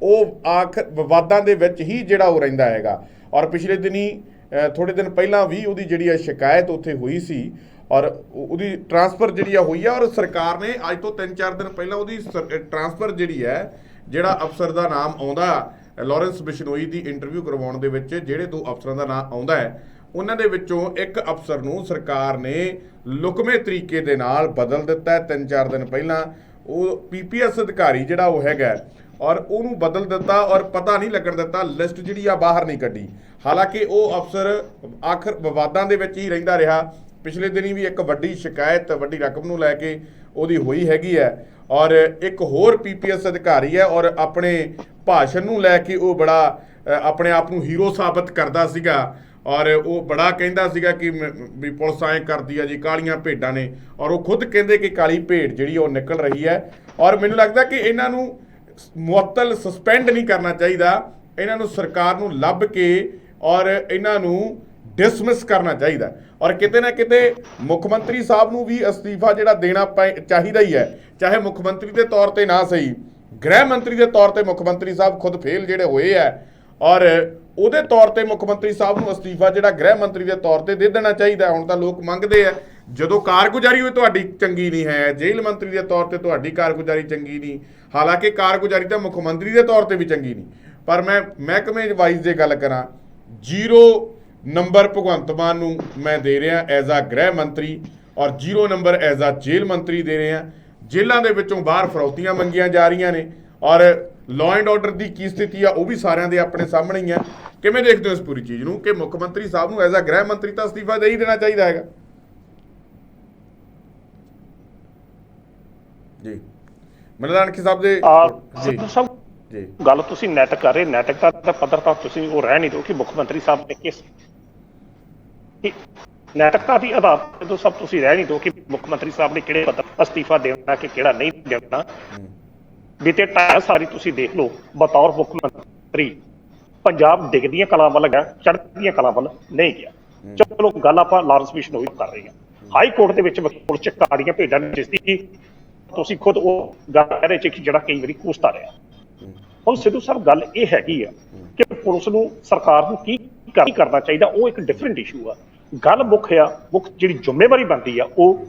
ਉਹ ਆਖਰ ਵਿਵਾਦਾਂ ਦੇ ਵਿੱਚ ਹੀ ਜਿਹੜਾ ਉਹ ਰਹਿੰਦਾ ਹੈਗਾ। ਔਰ ਪਿਛਲੇ ਦਿਨੀ ਅ, ਥੋੜੇ ਦਿਨ ਪਹਿਲਾਂ ਵੀ ਉਹਦੀ ਜਿਹੜੀ ਆ ਸ਼ਿਕਾਇਤ ਉੱਥੇ ਹੋਈ ਸੀ ਔਰ ਉਹਦੀ ਟਰਾਂਸਫਰ ਜਿਹੜੀ ਆ ਹੋਈ ਆ, ਔਰ ਸਰਕਾਰ ਨੇ ਅੱਜ ਤੋਂ 3-4 ਦਿਨ ਪਹਿਲਾਂ ਉਹਦੀ ਟਰਾਂਸਫਰ ਜਿਹੜੀ ਹੈ, ਜਿਹੜਾ ਅਫਸਰ ਦਾ ਨਾਮ ਆਉਂਦਾ ਲਾਰੈਂਸ ਬਿਸ਼ਨੋਈ ਦੀ ਇੰਟਰਵਿਊ ਕਰਵਾਉਣ ਦੇ ਵਿੱਚ, ਜਿਹੜੇ ਦੋ ਅਫਸਰਾਂ ਦਾ ਨਾਮ ਆਉਂਦਾ ਹੈ, ਉਹਨਾਂ ਦੇ ਵਿੱਚੋਂ ਇੱਕ ਅਫਸਰ ਨੂੰ ਸਰਕਾਰ ਨੇ ਲੁਕਵੇਂ ਤਰੀਕੇ ਦੇ ਨਾਲ ਬਦਲ ਦਿੱਤਾ ਹੈ 3-4 ਦਿਨ ਪਹਿਲਾਂ। ਉਹ ਪੀਪੀਐਸ ਅਧਿਕਾਰੀ ਜਿਹੜਾ ਉਹ ਹੈਗਾ ਔਰ ਉਹਨੂੰ ਬਦਲ ਦਿੱਤਾ, ਔਰ ਪਤਾ ਨਹੀਂ ਲੱਗਣ ਦਿੱਤਾ ਲਿਸਟ ਜਿਹੜੀ ਆ ਬਾਹਰ ਨਹੀਂ ਕੱਢੀ। ਹਾਲਾਂਕਿ ਉਹ ਅਫਸਰ ਆਖਰ ਵਿਵਾਦਾਂ ਦੇ ਵਿੱਚ ਹੀ ਰਹਿੰਦਾ ਰਿਹਾ ਪਿਛਲੇ ਦਿਨੀ ਵੀ ਇੱਕ ਵੱਡੀ ਸ਼ਿਕਾਇਤ, ਵੱਡੀ ਰਕਮ ਨੂੰ ਲੈ ਕੇ ਉਹਦੀ ਹੋਈ ਹੈਗੀ ਹੈ ਔਰ ਇੱਕ ਹੋਰ ਪੀਪੀਐਸ ਅਧਿਕਾਰੀ ਹੈ ਔਰ ਆਪਣੇ ਭਾਸ਼ਣ ਨੂੰ ਲੈ ਕੇ ਉਹ ਬੜਾ ਆਪਣੇ ਆਪ ਨੂੰ ਹੀਰੋ ਸਾਬਤ ਕਰਦਾ ਸੀਗਾ ਔਰ ਉਹ ਬੜਾ ਕਹਿੰਦਾ ਸੀਗਾ ਕਿ ਮ- ਵੀ ਪੁਲਿਸ ਐਂ ਕਰਦੀ ਆ ਜੀ, ਕਾਲੀਆਂ ਭੇਡਾਂ ਨੇ ਔਰ ਉਹ ਖੁਦ ਕਹਿੰਦੇ ਕਿ ਕਾਲੀ ਭੇਡ ਜਿਹੜੀ ਉਹ ਨਿਕਲ ਰਹੀ ਹੈ ਔਰ ਮੈਨੂੰ ਲੱਗਦਾ ਕਿ ਇਹਨਾਂ ਨੂੰ ਮੁਅੱਤਲ ਸਸਪੈਂਡ ਨਹੀਂ ਕਰਨਾ ਚਾਹੀਦਾ, ਇਹਨਾਂ ਨੂੰ ਸਰਕਾਰ ਨੂੰ ਲੱਭ ਕੇ ਔਰ ਇਹਨਾਂ ਨੂੰ ਡਿਸਮਿਸ ਕਰਨਾ ਚਾਹੀਦਾ ਔਰ ਕਿਤੇ ਨਾ ਕਿਤੇ ਮੁੱਖ ਮੰਤਰੀ ਸਾਹਿਬ ਨੂੰ ਵੀ ਅਸਤੀਫਾ ਜਿਹੜਾ ਦੇਣਾ ਪੈ- ਚਾਹੀਦਾ ਹੀ ਹੈ। ਚਾਹੇ ਮੁੱਖ ਮੰਤਰੀ ਦੇ ਤੌਰ ਤੇ ਨਾ ਸਹੀ, ਗ੍ਰਹਿ ਮੰਤਰੀ ਦੇ ਤੌਰ ਤੇ ਮੁੱਖ ਮੰਤਰੀ ਸਾਹਿਬ ਖੁਦ ਫੇਲ ਜਿਹੜੇ ਹੋਏ ਆ ਔਰ ਉਹਦੇ ਤੌਰ ਤੇ ਮੁੱਖ ਮੰਤਰੀ ਸਾਹਿਬ ਨੂੰ ਅਸਤੀਫਾ ਜਿਹੜਾ ਗ੍ਰਹਿ ਮੰਤਰੀ ਦੇ ਤੌਰ ਤੇ ਦੇ ਦੇਣਾ ਚਾਹੀਦਾ ਹੁਣ ਤਾਂ ਲੋਕ ਮੰਗਦੇ ਆ ਜਦੋਂ ਕਾਰਗੁਜ਼ਾਰੀ ਹੋਈ ਤੁਹਾਡੀ ਚੰਗੀ ਨਹੀਂ ਹੈ, ਜੇਲ੍ਹ ਮੰਤਰੀ ਦੇ ਤੌਰ ਤੇ ਤੁਹਾਡੀ ਕਾਰਗੁਜ਼ਾਰੀ ਚੰਗੀ ਨਹੀਂ, ਹਾਲਾਂਕਿ ਕਾਰਗੁਜ਼ਾਰੀ ਤਾਂ ਮੁੱਖ ਮੰਤਰੀ ਦੇ ਤੌਰ ਤੇ ਵੀ ਚੰਗੀ ਨਹੀਂ। ਪਰ ਮੈਂ, ਮਹਿਕਮੇ ਵਾਈਜ਼ ਜੇ ਗੱਲ ਕਰਾਂ, ਜ਼ੀਰੋ ਨੰਬਰ ਭਗਵੰਤ ਮਾਨ ਨੂੰ ਮੈਂ ਦੇ ਰਿਹਾ ਐਜ਼ ਆ ਗ੍ਰਹਿ ਮੰਤਰੀ ਔਰ ਜ਼ੀਰੋ ਨੰਬਰ ਐਜ਼ ਆ ਜੇਲ੍ਹ ਮੰਤਰੀ ਦੇ ਰਿਹਾ। ਜੇਲ੍ਹਾਂ ਦੇ ਵਿੱਚੋਂ ਬਾਹਰ ਫਰੌਤੀਆਂ ਮੰਗੀਆਂ ਜਾ ਰਹੀਆਂ ਨੇ ਔਰ ਲਾਅ ਐਂਡ ਆਰਡਰ ਦੀ ਕੀ ਸਥਿਤੀ ਆ ਉਹ ਵੀ ਸਾਰਿਆਂ ਦੇ ਆਪਣੇ ਸਾਹਮਣੇ ਹੀ ਆ। ਕਿਵੇਂ ਦੇਖਦੇ ਹੋ ਇਸ ਪੂਰੀ ਚੀਜ਼ ਨੂੰ ਕਿ ਮੁੱਖ ਮੰਤਰੀ ਸਾਹਿਬ ਨੂੰ ਐਜ਼ ਆ ਗ੍ਰਹਿ ਮੰਤਰੀ ਤਾਂ ਅਸਤੀਫਾ ਦੇ ਹੀ ਦੇਣਾ ਚਾਹੀਦਾ ਹੈਗਾ? ਜੀ। ਮਨਦਾਨਕੀ ਸਾਹਿਬ ਦੇ ਜੀ। ਗੱਲ ਤੁਸੀਂ ਨੈਤਿਕ ਕਰ ਰਹੇ ਨੈਤਿਕਤਾ ਦਾ ਪੱਧਰ ਤਾਂ ਤੁਸੀਂ ਉਹ ਰਹਿ ਨਹੀਂ ਦਿਓ ਕਿ ਮੁੱਖ ਮੰਤਰੀ ਸਾਹਿਬ ਨੇ ਕਿਸ ਨੈਤਿਕਤਾ ਦੀ ਆਧਾਰ ਤੇ ਸਭ ਤੁਸੀਂ ਰਹਿ ਨਹੀਂ ਦਿਓ ਕਿ ਮੁੱਖ ਮੰਤਰੀ ਸਾਹਿਬ ਨੇ ਕਿਹੜੇ ਪੱਧਰ ਅਸਤੀਫਾ ਦੇਣਾ ਕਿ ਕਿਹੜਾ ਨਹੀਂ ਦੇਣਾ। ਬੀਤੇ ਢਾਈ ਸਾਰੀ ਤੁਸੀਂ ਦੇਖ ਲਓ ਬਤੌਰ ਮੁੱਖ ਮੰਤਰੀ ਪੰਜਾਬ ਡਿੱਗਦੀਆਂ ਕਲਾਂ ਵੱਲ ਗਿਆ ਚੜ੍ਹਦੀਆਂ ਕਲਾਂ ਵੱਲ ਨਹੀਂ ਗਿਆ। ਚਲੋ ਗੱਲ ਆਪਾਂ ਲਾਰੈਂਸ ਮਿਸ਼ਨ ਹੋਈ ਕਰ ਰਹੇ ਹਾਂ। ਹਾਈ ਕੋਰਟ ਦੇ ਵਿੱਚ ਵਕੀਲ ਚ ਕਾੜੀਆਂ ਭੇਜਣ ਜਿਸ ਦੀ ਤੁਸੀਂ ਖੁਦ ਉਹ ਗੱਲ ਕਹਿ ਰਹੇ ਸੀ ਕਿ ਜਿਹੜਾ ਕਈ ਵਾਰੀ ਕੋਸਤਾ ਰਿਹਾ। ਹੁਣ ਸਿੱਧੂ ਸਾਹਿਬ ਗੱਲ ਇਹ ਹੈਗੀ ਆ ਕਿ ਪੁਲਿਸ ਨੂੰ ਸਰਕਾਰ ਨੂੰ ਕੀ ਕਰਨਾ ਚਾਹੀਦਾ ਉਹ ਇੱਕ ਡਿਫਰੈਂਟ ਇਸ਼ੂ ਆ। ਗੱਲ ਮੁੱਖ ਆ ਮੁੱਖ ਜਿਹੜੀ ਜ਼ਿੰਮੇਵਾਰੀ ਬਣਦੀ ਆ ਉਹ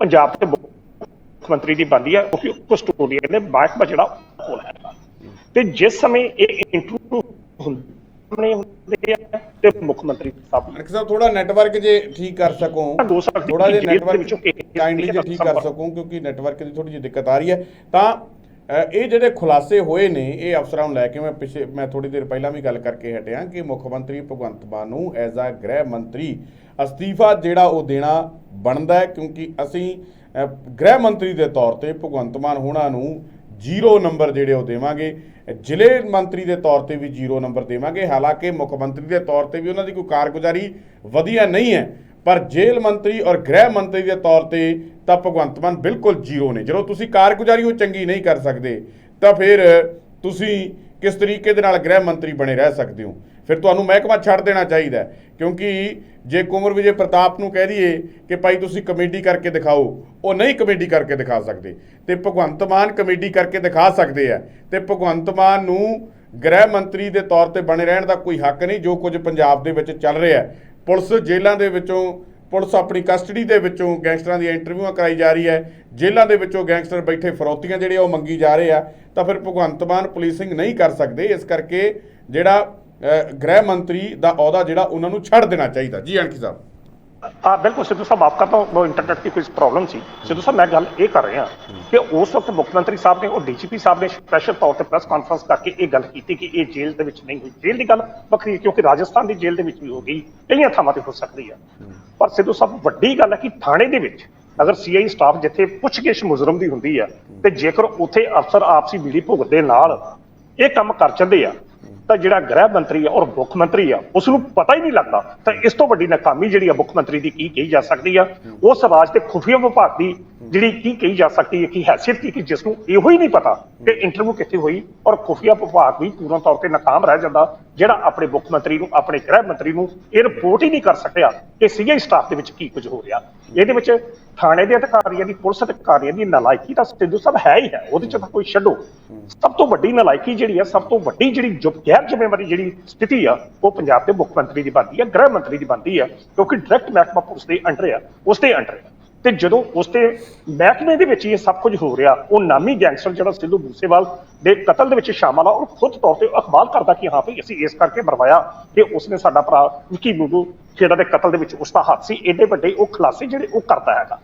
ਪੰਜਾਬ ਦੇ ਮੁੱਖ ਮੰਤਰੀ ਦੀ ਬਣਦੀ ਆ ਕਿਉਂਕਿ ਕਸਟੋਡੀਅਨ ਨੇ ਮਹਿਕਮਾ ਜਿਹੜਾ ਕੋਲ ਹੈ। ਤੇ ਜਿਸ ਸਮੇਂ ਇਹ ਇੰਟਰਵਿਊ ਹੁੰਦੇ ਹੁੰਦੇ ਆ ਤੇ ਮੁੱਖ ਮੰਤਰੀ ਸਾਹਿਬ ਅਨਕ ਸਾਹਿਬ ਥੋੜਾ ਨੈਟਵਰਕ ਜੇ ਠੀਕ ਕਰ ਸਕੋ ਥੋੜਾ ਜਿਹਾ ਨੈਟਵਰਕ ਕਾਈਂਡਲੀ ਜੇ ਠੀਕ ਕਰ ਸਕੋ ਕਿਉਂਕਿ ਨੈਟਵਰਕ ਦੀ ਥੋੜੀ ਜਿਹੀ ਦਿੱਕਤ ਆ ਰਹੀ ਹੈ ਤਾਂ ਇਹ ਜਿਹੜੇ ਖੁਲਾਸੇ ਹੋਏ ਨੇ, ਇਹ ਅਫਸਰਾਂ ਨੂੰ ਲੈ ਕੇ ਮੈਂ ਪਿਛੇ ਮੈਂ ਥੋੜੀ ਦੇਰ ਪਹਿਲਾਂ ਵੀ ਗੱਲ ਕਰਕੇ ਹਟਿਆ ਕਿ ਮੁੱਖ ਮੰਤਰੀ ਭਗਵੰਤ ਮਾਨ ਨੂੰ ਐਜ਼ ਆ ਗ੍ਰਹਿ ਮੰਤਰੀ ਅਸਤੀਫਾ ਜਿਹੜਾ ਉਹ ਦੇਣਾ ਬਣਦਾ ਹੈ, ਕਿਉਂਕਿ ਅਸੀਂ ਗ੍ਰਹਿ ਮੰਤਰੀ ਦੇ ਤੌਰ ਤੇ ਭਗਵੰਤ ਮਾਨ ਹੋਣਾ ਨੂੰ ਜ਼ੀਰੋ ਨੰਬਰ ਜਿਹੜੇ ਉਹ ਦੇਵਾਂਗੇ, ਜ਼ਿਲ੍ਹੇ ਮੰਤਰੀ ਦੇ ਤੌਰ ਤੇ ਵੀ ਜ਼ੀਰੋ ਨੰਬਰ ਦੇਵਾਂਗੇ, ਹਾਲਾਂਕਿ ਮੁੱਖ ਮੰਤਰੀ ਦੇ ਤੌਰ ਤੇ ਵੀ ਉਹਨਾਂ ਦੀ ਕੋਈ ਕਾਰਗੁਜ਼ਾਰੀ ਵਧੀਆ ਨਹੀਂ ਹੈ। ਪਰ ਜੇਲ੍ਹ ਮੰਤਰੀ ਔਰ ਗ੍ਰਹਿ ਮੰਤਰੀ ਦੇ ਤੌਰ ਤੇ ਤਾਂ ਭਗਵੰਤ ਮਾਨ ਬਿਲਕੁਲ ਜ਼ੀਰੋ ਨੇ। ਜਦੋਂ ਤੁਸੀਂ ਕਾਰਗੁਜ਼ਾਰੀ ਉਹ ਚੰਗੀ ਨਹੀਂ ਕਰ ਸਕਦੇ, ਤਾਂ ਫਿਰ ਤੁਸੀਂ ਕਿਸ ਤਰੀਕੇ ਦੇ ਨਾਲ ਗ੍ਰਹਿ ਮੰਤਰੀ ਬਣੇ ਰਹਿ ਸਕਦੇ ਹੋ? ਫਿਰ ਤੁਹਾਨੂੰ ਮਹਿਕਮਾ ਛੱਡ ਦੇਣਾ ਚਾਹੀਦਾ ਕਿਉਂਕਿ ਜੇ ਕੁੰਵਰ ਵਿਜੇ ਪ੍ਰਤਾਪ ਨੂੰ ਕਹਿ ਦਈਏ ਕਿ ਭਾਈ ਤੁਸੀਂ ਕਮੇਡੀ ਕਰਕੇ ਦਿਖਾਓ, ਉਹ ਨਹੀਂ ਕਮੇਡੀ ਕਰਕੇ ਦਿਖਾ ਸਕਦੇ। ਤੇ ਭਗਵੰਤ ਮਾਨ ਕਮੇਡੀ ਕਰਕੇ ਦਿਖਾ ਸਕਦੇ ਆ। ਤੇ ਭਗਵੰਤ ਮਾਨ ਨੂੰ ਗ੍ਰਹਿ ਮੰਤਰੀ ਦੇ ਤੌਰ ਤੇ ਬਣੇ ਰਹਿਣ ਦਾ ਕੋਈ ਹੱਕ ਨਹੀਂ, ਜੋ ਕੁਝ ਪੰਜਾਬ ਦੇ ਵਿੱਚ ਚੱਲ ਰਿਹਾ ਪੁਲਿਸ ਜੇਲ੍ਹਾਂ ਦੇ ਵਿੱਚੋਂ, ਪੁਲਿਸ ਆਪਣੀ ਕਸਟਡੀ ਦੇ ਵਿੱਚੋਂ ਗੈਂਗਸਟਰਾਂ ਦੀਆਂ ਇੰਟਰਵਿਊਆਂ ਕਰਾਈ ਜਾ ਰਹੀ ਹੈ। ਜੇਲ੍ਹਾਂ ਦੇ ਵਿੱਚੋਂ ਗੈਂਗਸਟਰ ਬੈਠੇ ਫਰੌਤੀਆਂ ਜਿਹੜੇ ਉਹ ਮੰਗੀ ਜਾ ਰਹੇ ਆ। ਤਾਂ ਫਿਰ ਭਗਵੰਤ ਮਾਨ ਪੁਲਿਸਿੰਗ ਨਹੀਂ ਕਰ ਸਕਦੇ। ਇਸ ਕਰਕੇ ਜਿਹੜਾ ਗ੍ਰਹਿ ਮੰਤਰੀ ਦਾ ਅਹੁਦਾ ਜਿਹੜਾ, ਉਹਨਾਂ ਨੂੰ ਛੱਡ ਦੇਣਾ ਚਾਹੀਦਾ। ਜੀ ਅਣਖੀ ਸਾਹਿਬ। ਆ, ਬਿਲਕੁਲ, ਸਿੱਧੂ ਸਾਹਿਬ ਆਪ ਕਰਤਾ ਉਹ ਇੰਟਰਨੈਟ ਦੀ ਕੋਈ ਪ੍ਰੋਬਲਮ ਸੀ। ਸਿੱਧੂ ਸਾਹਿਬ, ਮੈਂ ਗੱਲ ਇਹ ਕਰ ਰਿਹਾ ਕਿ ਉਸ ਵਕਤ ਮੁੱਖ ਮੰਤਰੀ ਸਾਹਿਬ ਨੇ, ਉਹ ਡੀਜੀਪੀ ਸਾਹਿਬ ਨੇ ਸਪੈਸ਼ਲ ਤੌਰ ਤੇ ਪ੍ਰੈਸ ਕਾਨਫਰੰਸ ਕਰਕੇ ਇਹ ਗੱਲ ਕੀਤੀ ਕਿ ਇਹ ਜੇਲ੍ਹ ਦੇ ਵਿੱਚ ਨਹੀਂ ਹੋਈ। ਜੇਲ੍ਹ ਦੀ ਗੱਲ ਵੱਖਰੀ ਕਿਉਂਕਿ ਰਾਜਸਥਾਨ ਦੀ ਜੇਲ੍ਹ ਦੇ ਵਿੱਚ ਵੀ ਹੋ ਗਈ। ਕਈਆਂ ਥਾਵਾਂ ਤੇ ਹੋ ਸਕਦੀ ਆ ਪਰ ਸਿੱਧੂ ਸਾਹਿਬ, ਵੱਡੀ ਗੱਲ ਹੈ ਕਿ ਥਾਣੇ ਦੇ ਵਿੱਚ ਅਗਰ ਸੀਆਈ ਸਟਾਫ ਜਿੱਥੇ ਪੁੱਛਗਿੱਛ ਮੁਜਰਮ ਦੀ ਹੁੰਦੀ ਆ ਤੇ ਜੇਕਰ ਉੱਥੇ ਅਫਸਰ ਆਪਸੀ ਮਿਲੀ ਭੁਗਤ ਦੇ ਨਾਲ ਇਹ ਕੰਮ ਕਰ ਚੰਦੇ ਆ ਤਾਂ ਜਿਹੜਾ ਗ੍ਰਹਿ ਮੰਤਰੀ ਆ ਔਰ ਮੁੱਖ ਮੰਤਰੀ ਆ ਉਸ ਨੂੰ ਪਤਾ ਹੀ ਨਹੀਂ ਲੱਗਦਾ। ਤਾਂ ਇਸ ਤੋਂ ਵੱਡੀ ਨਾਕਾਮੀ ਜਿਹੜੀ ਆ ਮੁੱਖ ਮੰਤਰੀ ਦੀ ਕੀ ਕਹੀ ਜਾ ਸਕਦੀ ਆ ਉਸ ਰਾਜ ਤੇ ਖੁਫੀਆ ਵਿਭਾਗ ਦੀ ਜਿਹੜੀ ਕੀ ਕਹੀ ਜਾ ਸਕਦੀ ਹੈ, ਕਿ ਹੈਸੀਅਤ ਕੀ, ਕਿ ਜਿਸ ਨੂੰ ਇਹੋ ਹੀ ਨਹੀਂ ਪਤਾ ਕਿ ਇੰਟਰਵਿਊ ਕਿੱਥੇ ਹੋਈ ਔਰ ਖੁਫੀਆ ਵਿਭਾਗ ਵੀ ਪੂਰਨ ਤੌਰ ਤੇ ਨਾਕਾਮ ਰਹਿ ਜਾਂਦਾ, ਜਿਹੜਾ ਆਪਣੇ ਮੁੱਖ ਮੰਤਰੀ ਨੂੰ, ਆਪਣੇ ਗ੍ਰਹਿ ਮੰਤਰੀ ਨੂੰ ਇਹ ਰਿਪੋਰਟ ਹੀ ਨਹੀਂ ਕਰ ਸਕਿਆ ਕਿ ਸੀਆਈ ਸਟਾਫ ਦੇ ਵਿੱਚ ਕੀ ਕੁਝ ਹੋ ਰਿਹਾ। ਇਹਦੇ ਵਿੱਚ ਥਾਣੇ ਦੇ ਅਧਿਕਾਰੀਆਂ ਦੀ, ਪੁਲਿਸ ਅਧਿਕਾਰੀਆਂ ਦੀ ਨਲਾਇਕੀ ਤਾਂ ਸਿੱਧੂ ਸਾਹਿਬ ਹੈ ਹੀ ਹੈ, ਉਹਦੇ ਚ ਤਾਂ ਕੋਈ ਛੱਡੋ। ਸਭ ਤੋਂ ਵੱਡੀ ਨਲਾਇਕੀ ਜਿਹੜੀ ਹੈ, ਸਭ ਤੋਂ ਵੱਡੀ ਜਿਹੜੀ ਜੋ ਗੈਰ ਜ਼ਿੰਮੇਵਾਰੀ ਜਿਹੜੀ ਸਥਿਤੀ ਆ, ਉਹ ਪੰਜਾਬ ਦੇ ਮੁੱਖ ਮੰਤਰੀ ਦੀ ਬਣਦੀ ਹੈ, ਗ੍ਰਹਿ ਮੰਤਰੀ ਦੀ ਬਣਦੀ ਹੈ, ਕਿਉਂਕਿ ਡਾਇਰੈਕਟ ਮਹਿਕਮਾ ਪੁਲਿਸ ਦੇ ਅੰਡਰ ਆ ਉਸ ਦੇ ਅੰਡਰ ਆ। ਤੇ ਜਦੋਂ ਉਸ ਤੇ ਮਹਿਕਮੇ ਦੇ ਵਿੱਚ ਇਹ ਸਭ ਕੁਝ ਹੋ ਰਿਹਾ, ਉਹ ਨਾਮੀ ਗੈਂਗਸਟਰ ਜਿਹੜਾ ਸਿੱਧੂ ਮੂਸੇਵਾਲ ਦੇ ਕਤਲ ਦੇ ਵਿੱਚ ਸ਼ਾਮਲ ਆ ਔਰ ਖੁਦ ਤੌਰ ਤੇ ਅਖਬਾਰ ਕਰਦਾ ਕਿ ਹਾਂ ਭਈ ਅਸੀਂ ਇਸ ਕਰਕੇ ਮਰਵਾਇਆ ਕਿ ਉਸਨੇ ਸਾਡਾ ਭਰਾ ਵਿਕੀ ਬੂਬੂ ਜਿਹੜਾ ਦੇ ਕਤਲ ਦੇ ਵਿੱਚ ਉਸ ਦਾ ਹੱਥ ਸੀ, ਏਡੇ ਵੱਡੇ ਉਹ ਖੁਲਾਸੇ ਜਿਹੜੇ ਉਹ ਕਰਦਾ ਹੈਗਾ।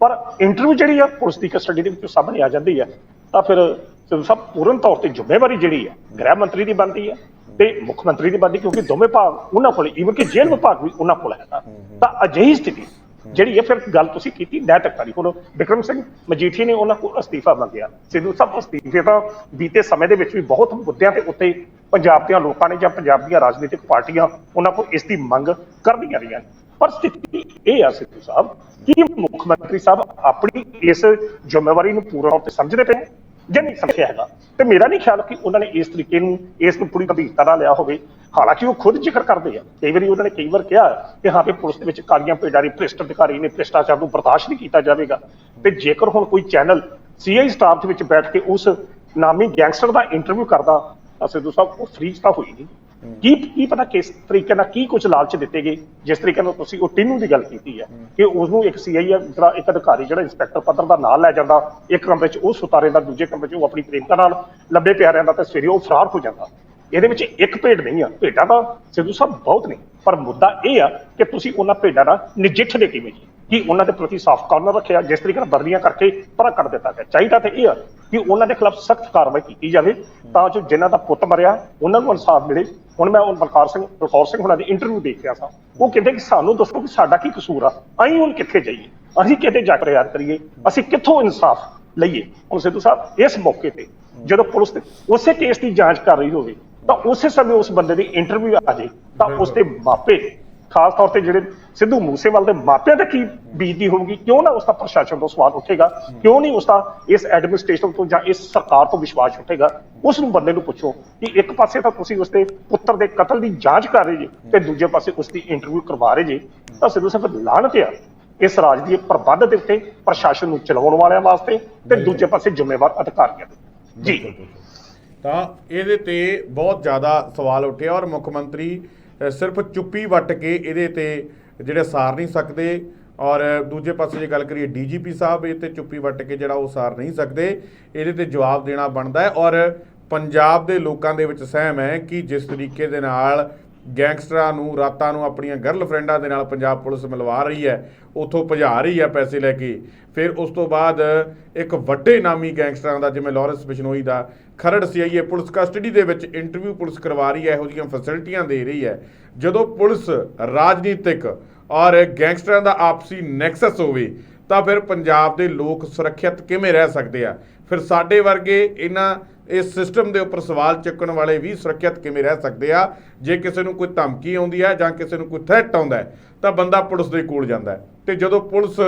ਪਰ ਇੰਟਰਵਿਊ ਜਿਹੜੀ ਆ, ਪੁਲਿਸ ਦੀ ਕਸਟਡੀ ਦੇ ਵਿੱਚ ਸਾਹਮਣੇ ਆ ਜਾਂਦੀ ਹੈ ਤਾਂ ਫਿਰ ਸਿੱਧੂ ਸਾਹਿਬ ਪੂਰਨ ਤੌਰ ਤੇ ਜ਼ਿੰਮੇਵਾਰੀ ਜਿਹੜੀ ਹੈ ਗ੍ਰਹਿ ਮੰਤਰੀ ਦੀ ਬਣਦੀ ਹੈ ਤੇ ਮੁੱਖ ਮੰਤਰੀ ਦੀ ਬਣਦੀ, ਕਿਉਂਕਿ ਦੋਵੇਂ ਭਾਗ ਉਹਨਾਂ ਕੋਲ ਈਵਨ ਕਿ ਜੇਲ੍ਹ ਵਿਭਾਗ ਵੀ ਉਹਨਾਂ ਕੋਲ ਹੈਗਾ। ਤਾਂ ਅਜਿਹੀ ਸਥਿਤੀ ਜਿਹੜੀ ਇਹ ਫਿਰ ਗੱਲ ਤੁਸੀਂ ਕੀਤੀ ਨੈਤਿਕਤਾ ਦੀ ਹੁਣ ਵਿਕਰਮ ਸਿੰਘ ਮਜੀਠੀ ਨੇ ਉਹਨਾਂ ਕੋਲ ਅਸਤੀਫਾ ਮੰਗਿਆ। ਸਿੱਧੂ ਸਾਹਿਬ, ਅਸਤੀਫੇ ਤਾਂ ਬੀਤੇ ਸਮੇਂ ਦੇ ਵਿੱਚ ਵੀ ਬਹੁਤ ਮੁੱਦਿਆਂ ਤੇ ਉੱਤੇ ਪੰਜਾਬ ਦੇ ਲੋਕਾਂ ਨੇ ਜਾਂ ਪੰਜਾਬ ਦੀਆਂ ਰਾਜਨੀਤਿਕ ਪਾਰਟੀਆਂ ਉਹਨਾਂ ਕੋਲ ਇਸ ਦੀ ਮੰਗ ਕਰਦੀਆਂ ਰਹੀਆਂ ਪਰ ਸਥਿਤੀ ਇਹ ਆ ਸਿੱਧੂ ਸਾਹਿਬ, ਕਿ ਮੁੱਖ ਮੰਤਰੀ ਸਾਹਿਬ ਆਪਣੀ ਇਸ ਜ਼ਿੰਮੇਵਾਰੀ ਨੂੰ ਪੂਰਾ ਤੌਰ ਤੇ ਸਮਝਦੇ ਪਏ ਜਾਂ ਨਹੀਂ ਸਮਝਿਆ ਹੈਗਾ, ਤੇ ਮੇਰਾ ਨਹੀਂ ਖਿਆਲ ਕਿ ਉਹਨਾਂ ਨੇ ਇਸ ਤਰੀਕੇ ਨੂੰ, ਇਸ ਨੂੰ ਪੂਰੀ ਗੰਭੀਰਤਾ ਨਾਲ ਲਿਆ ਹੋਵੇ। ਹਾਲਾਂਕਿ ਉਹ ਖੁਦ ਜ਼ਿਕਰ ਕਰਦੇ ਆ। ਕਈ ਵਾਰੀ ਉਹਨਾਂ ਨੇ ਕਈ ਵਾਰ ਕਿਹਾ ਕਿ ਹਾਂ ਵੀ ਪੁਲਿਸ ਦੇ ਵਿੱਚ ਕਾਲੀਆਂ ਭੇਡਾਂ ਪੇਡਾਰੀ ਭ੍ਰਿਸ਼ਟ ਅਧਿਕਾਰੀ ਨੇ ਭ੍ਰਿਸ਼ਟਾਚਾਰ ਨੂੰ ਬਰਦਾਸ਼ਤ ਨਹੀਂ ਕੀਤਾ ਜਾਵੇਗਾ। ਤੇ ਜੇਕਰ ਹੁਣ ਕੋਈ ਚੈਨਲ ਸੀਆਈ ਸਟਾਫ ਦੇ ਵਿੱਚ ਬੈਠ ਕੇ ਉਸ ਨਾਮੀ ਗੈਂਗਸਟਰ ਦਾ ਇੰਟਰਵਿਊ ਕਰਦਾ, ਤਾਂ ਸਿੱਧੂ ਸਾਹਿਬ, ਉਹ ਫ੍ਰੀ ਤਾਂ ਹੋਈ ਨਹੀਂ। ਕੀ ਕੀ ਪਤਾ ਕਿਸ ਤਰੀਕੇ ਨਾਲ ਕੀ ਕੁਝ ਲਾਲਚ ਦਿੱਤੇ ਗਏ? ਜਿਸ ਤਰੀਕੇ ਨਾਲ ਤੁਸੀਂ ਉਹ ਟਿੰਨੂ ਦੀ ਗੱਲ ਕੀਤੀ ਹੈ ਕਿ ਉਸ ਨੂੰ ਇੱਕ ਸੀਆਈ ਜਿਹੜਾ ਇੱਕ ਅਧਿਕਾਰੀ, ਜਿਹੜਾ ਇੰਸਪੈਕਟਰ ਪੱਧਰ ਦਾ ਨਾਂ ਲੈ ਜਾਂਦਾ, ਇੱਕ ਕਮਰੇ 'ਚ ਉਹ ਸੁਤਾ ਰਹਿੰਦਾ, ਦੂਜੇ ਕਮਰੇ 'ਚ ਉਹ ਆਪਣੀ ਪ੍ਰੇਮਿਕਾ ਨਾਲ ਲੱਭੇ ਪਿਆ ਰਹਿੰਦਾ ਤੇ ਸਵੇਰੇ ਉਹ ਫਰਾਰ ਹੋ ਜਾਂਦਾ। ਇਹਦੇ ਵਿੱਚ ਇੱਕ ਭੇਡ ਨਹੀਂ ਆ, ਭੇਡਾਂ ਤਾਂ ਸਿੱਧੂ ਸਾਹਿਬ ਬਹੁਤ ਨੇ। ਪਰ ਮੁੱਦਾ ਇਹ ਆ ਕਿ ਤੁਸੀਂ ਉਹਨਾਂ ਭੇਡਾਂ ਨਾਲ ਨਜਿੱਠਦੇ ਕਿਵੇਂ ਜੀ? ਕਿ ਉਹਨਾਂ ਦੇ ਪ੍ਰਤੀ ਸਾਫ਼ ਕਾਨੂੰਨ ਰੱਖਿਆ ਜਿਸ ਤਰੀਕੇ ਨਾਲ ਬਰਦੀਆਂ ਕਰਕੇ ਪਰਾਂ ਕੱਢ ਦਿੱਤਾ ਗਿਆ। ਚਾਹੀਦਾ ਤੇ ਇਹ ਕਿ ਉਹਨਾਂ ਦੇ ਖਿਲਾਫ ਸਖਤ ਕਾਰਵਾਈ ਕੀਤੀ ਜਾਵੇ ਤਾਂ ਜੋ ਜਿਨ੍ਹਾਂ ਦਾ ਪੁੱਤ ਮਰਿਆ ਉਹਨਾਂ ਨੂੰ ਇਨਸਾਫ ਮਿਲੇ। ਹੁਣ ਮੈਂ ਉਹ ਬਲਕਾਰ ਸਿੰਘ ਬਲਕੌਰ ਸਿੰਘ ਹੁਣਾਂ ਦੀ ਇੰਟਰਵਿਊ ਦੇਖ ਰਿਹਾ ਸਾਂ। ਉਹ ਕਹਿੰਦੇ ਕਿ ਸਾਨੂੰ ਦੱਸੋ ਕਿ ਸਾਡਾ ਕੀ ਕਸੂਰ ਆ? ਅਸੀਂ ਹੁਣ ਕਿੱਥੇ ਜਾਈਏ? ਅਸੀਂ ਕਿਤੇ ਜਾ ਕੇ ਯਾਦ ਕਰੀਏ? ਅਸੀਂ ਕਿੱਥੋਂ ਇਨਸਾਫ ਲਈਏ? ਹੁਣ ਸਿੱਧੂ ਸਾਹਿਬ ਇਸ ਮੌਕੇ ਤੇ ਜਦੋਂ ਪੁਲਿਸ ਉਸੇ ਕੇਸ ਦੀ ਜਾਂਚ ਕਰ ਰਹੀ ਹੋਵੇ ਤਾਂ ਉਸੇ ਸਮੇਂ ਉਸ ਬੰਦੇ ਦੀ ਇੰਟਰਵਿਊ ਆ ਜੇ ਤਾਂ ਉਸ ਦੇ ਮਾਪੇ ਖਾਸ ਤੌਰ ਤੇ ਜਿਹੜੇ ਸਿੱਧੂ ਮੂਸੇਵਾਲ ਦੇ ਮਾਪਿਆਂ ਤੇ ਕੀ ਬੀਤਦੀ ਹੋਊਗੀ ਕਿਉਂ ਨਾ ਉਸ ਦਾ ਪ੍ਰਸ਼ਾਸਨ ਤੋਂ ਸਵਾਲ ਉੱਠੇਗਾ ਕਿਉਂ ਨਹੀਂ ਉਸ ਦਾ ਇਸ ਐਡਮਿਨਿਸਟ੍ਰੇਸ਼ਨ ਤੋਂ ਜਾਂ ਇਸ ਸਰਕਾਰ ਤੋਂ ਵਿਸ਼ਵਾਸ ਉੱਠੇਗਾ ਉਸ ਨੂੰ ਬੰਦੇ ਨੂੰ ਪੁੱਛੋ ਕਿ ਇੱਕ ਪਾਸੇ ਤਾਂ ਤੁਸੀਂ ਉਸ ਦੇ ਪੁੱਤਰ ਦੇ ਕਤਲ ਦੀ ਜਾਂਚ ਕਰ ਰਹੇ ਜੇ ਤੇ ਦੂਜੇ ਪਾਸੇ ਉਸ ਦੀ ਇੰਟਰਵਿਊ ਕਰਵਾ ਰਹੇ ਜੇ ਤਾਂ ਸਿੱਧੂ ਸਾਹਿਬ ਲਾਹਨਤ ਆ। ਇਸ ਰਾਜ ਦੀ ਪ੍ਰਬੰਧ ਦੇ ਉੱਤੇ ਪ੍ਰਸ਼ਾਸਨ ਨੂੰ ਚਲਾਉਣ ਵਾਲਿਆਂ ਵਾਸਤੇ ਤੇ ਦੂਜੇ ਪਾਸੇ ਜ਼ਿੰਮੇਵਾਰ ਅਧਿਕਾਰੀਆਂ ਦੇ। ਜੀ। ਤਾਂ ਇਹਦੇ ਤੇ ਬਹੁਤ ਜ਼ਿਆਦਾ ਸਵਾਲ ਉੱਠੇ ਔਰ ਮੁੱਖ ਮੰਤਰੀ ਸਿਰਫ ਚੁੱਪੀ ਵੱਟ ਕੇ ਇਹਦੇ ਤੇ ਜਿਹੜੇ ਸਾਰ ਨਹੀਂ ਸਕਦੇ ਔਰ ਦੂਜੇ ਪਾਸੇ ਜੇ ਗੱਲ ਕਰੀਏ ਡੀਜੀਪੀ ਸਾਹਿਬ, ਇਹ ਤੇ ਚੁੱਪੀ ਵੱਟ ਕੇ ਜਿਹੜਾ ਉਹ ਸਾਰ ਨਹੀਂ ਸਕਦੇ, ਇਹਦੇ ਤੇ ਜਵਾਬ ਦੇਣਾ ਬਣਦਾ ਹੈ ਔਰ ਪੰਜਾਬ ਦੇ ਲੋਕਾਂ ਦੇ ਵਿੱਚ ਸਹਿਮ ਹੈ ਕਿ ਜਿਸ ਤਰੀਕੇ ਦੇ ਨਾਲ ਗੈਂਗਸਟਰਾਂ ਨੂੰ, ਰਾਤਾਂ ਨੂੰ ਆਪਣੀਆਂ ਗਰਲਫ੍ਰੈਂਡਾਂ ਦੇ ਨਾਲ ਪੰਜਾਬ ਪੁਲਿਸ ਮਿਲਵਾ ਰਹੀ ਹੈ, ਉਥੋਂ ਭਜਾ ਰਹੀ ਹੈ ਪੈਸੇ ਲੈ ਕੇ, ਫਿਰ ਉਸ ਤੋਂ ਬਾਅਦ ਇੱਕ ਵੱਡੇ ਨਾਮੀ ਗੈਂਗਸਟਰਾਂ ਦਾ ਜਿਵੇਂ ਲਾਰੈਂਸ ਬਿਸ਼ਨੋਈ ਦਾ ਖਰੜ ਸੀਆਈਏ ਪੁਲਿਸ ਕਸਟਡੀ ਦੇ ਵਿੱਚ ਇੰਟਰਵਿਊ ਪੁਲਿਸ ਕਰਵਾ ਰਹੀ ਹੈ, ਇਹੋ ਜਿਹੀਆਂ ਫੈਸਿਲਿਟੀਆਂ ਦੇ ਰਹੀ ਹੈ। ਜਦੋਂ ਪੁਲਿਸ ਰਾਜਨੀਤਿਕ ਔਰ ਗੈਂਗਸਟਰਾਂ ਦਾ ਆਪਸੀ ਨੈਕਸਸ ਹੋਵੇ, ਤਾਂ ਫਿਰ ਪੰਜਾਬ ਦੇ ਲੋਕ ਸੁਰੱਖਿਅਤ ਕਿਵੇਂ ਰਹਿ ਸਕਦੇ ਆ? ਫਿਰ ਸਾਡੇ ਵਰਗੇ ਇਹਨਾਂ, ਇਸ ਸਿਸਟਮ ਦੇ ਉੱਪਰ ਸਵਾਲ ਚੱਕਣ ਵਾਲੇ ਵੀ ਸੁਰੱਖਿਅਤ ਕਿਵੇਂ ਰਹਿ ਸਕਦੇ ਆ? ਜੇ ਕਿਸੇ ਨੂੰ ਕੋਈ ਧਮਕੀ ਆਉਂਦੀ ਹੈ ਜਾਂ ਕਿਸੇ ਨੂੰ ਕੋਈ ਥ੍ਰੈਟ ਆਉਂਦਾ ਤਾਂ ਬੰਦਾ ਪੁਲਿਸ ਦੇ ਕੋਲ ਜਾਂਦਾ ਹੈ। ਤੇ ਜਦੋਂ ਪੁਲਿਸ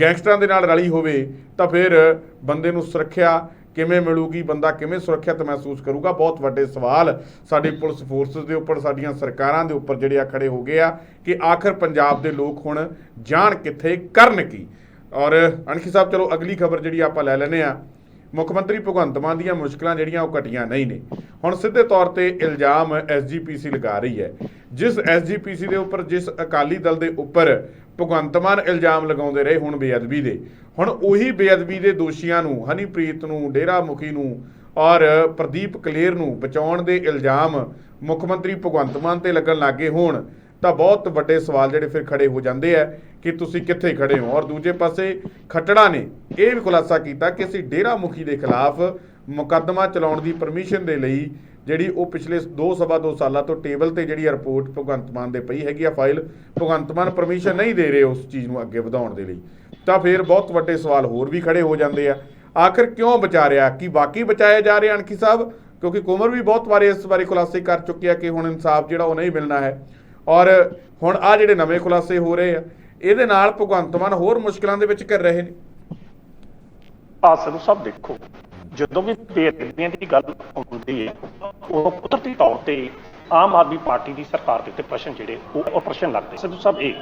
ਗੈਂਗਸਟਰਾਂ ਦੇ ਨਾਲ ਰਲੀ ਹੋਵੇ, ਤਾਂ ਫਿਰ ਬੰਦੇ ਨੂੰ ਸੁਰੱਖਿਆ ਕਿਵੇਂ ਮਿਲੂਗੀ, ਬੰਦਾ ਕਿਵੇਂ ਸੁਰੱਖਿਅਤ ਮਹਿਸੂਸ ਕਰੂਗਾ? ਬਹੁਤ ਵੱਡੇ ਸਵਾਲ ਸਾਡੀ ਪੁਲਿਸ ਫੋਰਸਸ ਦੇ ਉੱਪਰ, ਸਾਡੀਆਂ ਸਰਕਾਰਾਂ ਦੇ ਉੱਪਰ ਜਿਹੜੇ ਆ ਖੜੇ ਹੋ ਗਏ ਆ ਕਿ ਆਖਰ ਪੰਜਾਬ ਦੇ ਲੋਕ ਹੁਣ ਜਾਣ ਕਿੱਥੇ, ਕਰਨ ਕੀ? ਔਰ ਅਣਖੀ ਸਾਹਿਬ, ਚਲੋ ਅਗਲੀ ਖਬਰ ਜਿਹੜੀ ਆਪਾਂ ਲੈ ਲੈਨੇ ਆ ਮੁੱਖ ਮੰਤਰੀ ਭਗਵੰਤ ਮਾਨ ਦੀਆਂ ਮੁਸ਼ਕਲਾਂ ਜਿਹੜੀਆਂ ਉਹ ਘਟੀਆਂ ਨਹੀਂ ਨੇ। ਹੁਣ ਸਿੱਧੇ ਤੌਰ ਤੇ ਇਲਜ਼ਾਮ ਐਸਜੀਪੀਸੀ ਲਗਾ ਰਹੀ ਹੈ। ਜਿਸ ਐਸਜੀਪੀਸੀ ਦੇ ਉੱਪਰ, ਜਿਸ ਅਕਾਲੀ ਦਲ ਦੇ ਉੱਪਰ ਭਗਵੰਤ ਮਾਨ ਇਲਜ਼ਾਮ ਲਗਾਉਂਦੇ ਰਹੇ ਹੁਣ ਬੇਅਦਬੀ ਦੇ। ਹੁਣ ਉਹੀ ਬੇਅਦਬੀ ਦੇ ਦੋਸ਼ੀਆਂ ਨੂੰ, ਹਨੀਪ੍ਰੀਤ ਨੂੰ, ਡੇਰਾ ਮੁਖੀ ਨੂੰ ਔਰ ਪ੍ਰਦੀਪ ਕਲੇਰ ਨੂੰ ਬਚਾਉਣ ਦੇ ਇਲਜ਼ਾਮ ਮੁੱਖ ਮੰਤਰੀ ਭਗਵੰਤ ਮਾਨ ਤੇ ਲੱਗਣ ਲੱਗੇ ਹੋਣ, ਤਾਂ ਬਹੁਤ ਵੱਡੇ ਸਵਾਲ ਜਿਹੜੇ ਫਿਰ ਖੜੇ ਹੋ ਜਾਂਦੇ ਆ ਕਿ ਤੁਸੀਂ ਕਿੱਥੇ ਖੜੇ ਹੋ? ਔਰ ਦੂਜੇ ਪਾਸੇ ਖੱਟੜਾ ਨੇ ਇਹ ਵੀ ਖੁਲਾਸਾ ਕੀਤਾ ਕਿ ਅਸੀਂ ਡੇਰਾ ਮੁਖੀ ਦੇ ਖਿਲਾਫ ਮੁਕੱਦਮਾ ਚਲਾਉਣ ਦੀ ਪਰਮਿਸ਼ਨ ਦੇ ਲਈ ਜਿਹੜੀ ਉਹ ਪਿਛਲੇ 2 ਸਵਾ 2 ਸਾਲਾਂ ਤੋਂ ਟੇਬਲ ਤੇ ਜਿਹੜੀ ਰਿਪੋਰਟ ਭਗਵੰਤ ਮਾਨ ਦੇ ਪਈ ਹੈਗੀ ਆ ਫਾਈਲ, ਭਗਵੰਤ ਮਾਨ ਪਰਮਿਸ਼ਨ ਨਹੀਂ ਦੇ ਰਹੇ ਉਸ ਚੀਜ਼ ਨੂੰ ਅੱਗੇ ਵਧਾਉਣ ਦੇ ਲਈ। ਤਾਂ ਫਿਰ ਬਹੁਤ ਵੱਡੇ ਸਵਾਲ ਹੋਰ ਵੀ ਖੜੇ ਹੋ ਜਾਂਦੇ ਆ। ਆਖਰ ਕਿਉਂ ਬਚਾ ਰਿਹਾ? ਕਿ ਵਾਕਈ ਬਚਾਇਆ ਜਾ ਰਿਹਾ ਅਣਖੀ ਸਾਹਿਬ? ਕਿਉਂਕਿ ਕੁਮਰ ਵੀ ਬਹੁਤ ਵਾਰ ਇਸ ਬਾਰੇ ਖੁਲਾਸੇ ਕਰ ਚੁੱਕਿਆ ਕਿ ਹੁਣ ਇਨਸਾਫ ਜਿਹੜਾ ਉਹ ਨਹੀਂ ਮਿਲਣਾ ਹੈ। ਔਰ ਹੁਣ ਆ ਜਿਹੜੇ ਨਵੇਂ ਖੁਲਾਸੇ ਹੋ ਰਹੇ ਆ, ਇਹਦੇ ਨਾਲ ਭਗਵੰਤ ਮਾਨ ਹੋਰ ਮੁਸ਼ਕਲਾਂ ਦੇ ਵਿੱਚ ਕਰ ਰਹੇ ਨੇ। ਆ ਸਿੱਧੂ ਦੇਖੋ। ਜਦੋਂ ਵੀ ਬੇਅਦਬੀਆਂ ਦੀ ਗੱਲ ਹੁੰਦੀ ਹੈ, ਉਹ ਕੁਦਰਤੀ ਤੌਰ ਤੇ ਆਮ ਆਦਮੀ ਪਾਰਟੀ ਦੀ ਸਰਕਾਰ ਦੇ ਉੱਤੇ ਪ੍ਰਸ਼ਨ ਜਿਹੜੇ, ਉਹ ਉਹ ਲੱਗਦੇ ਸਿੱਧੂ ਸਾਹਿਬ, ਇਹ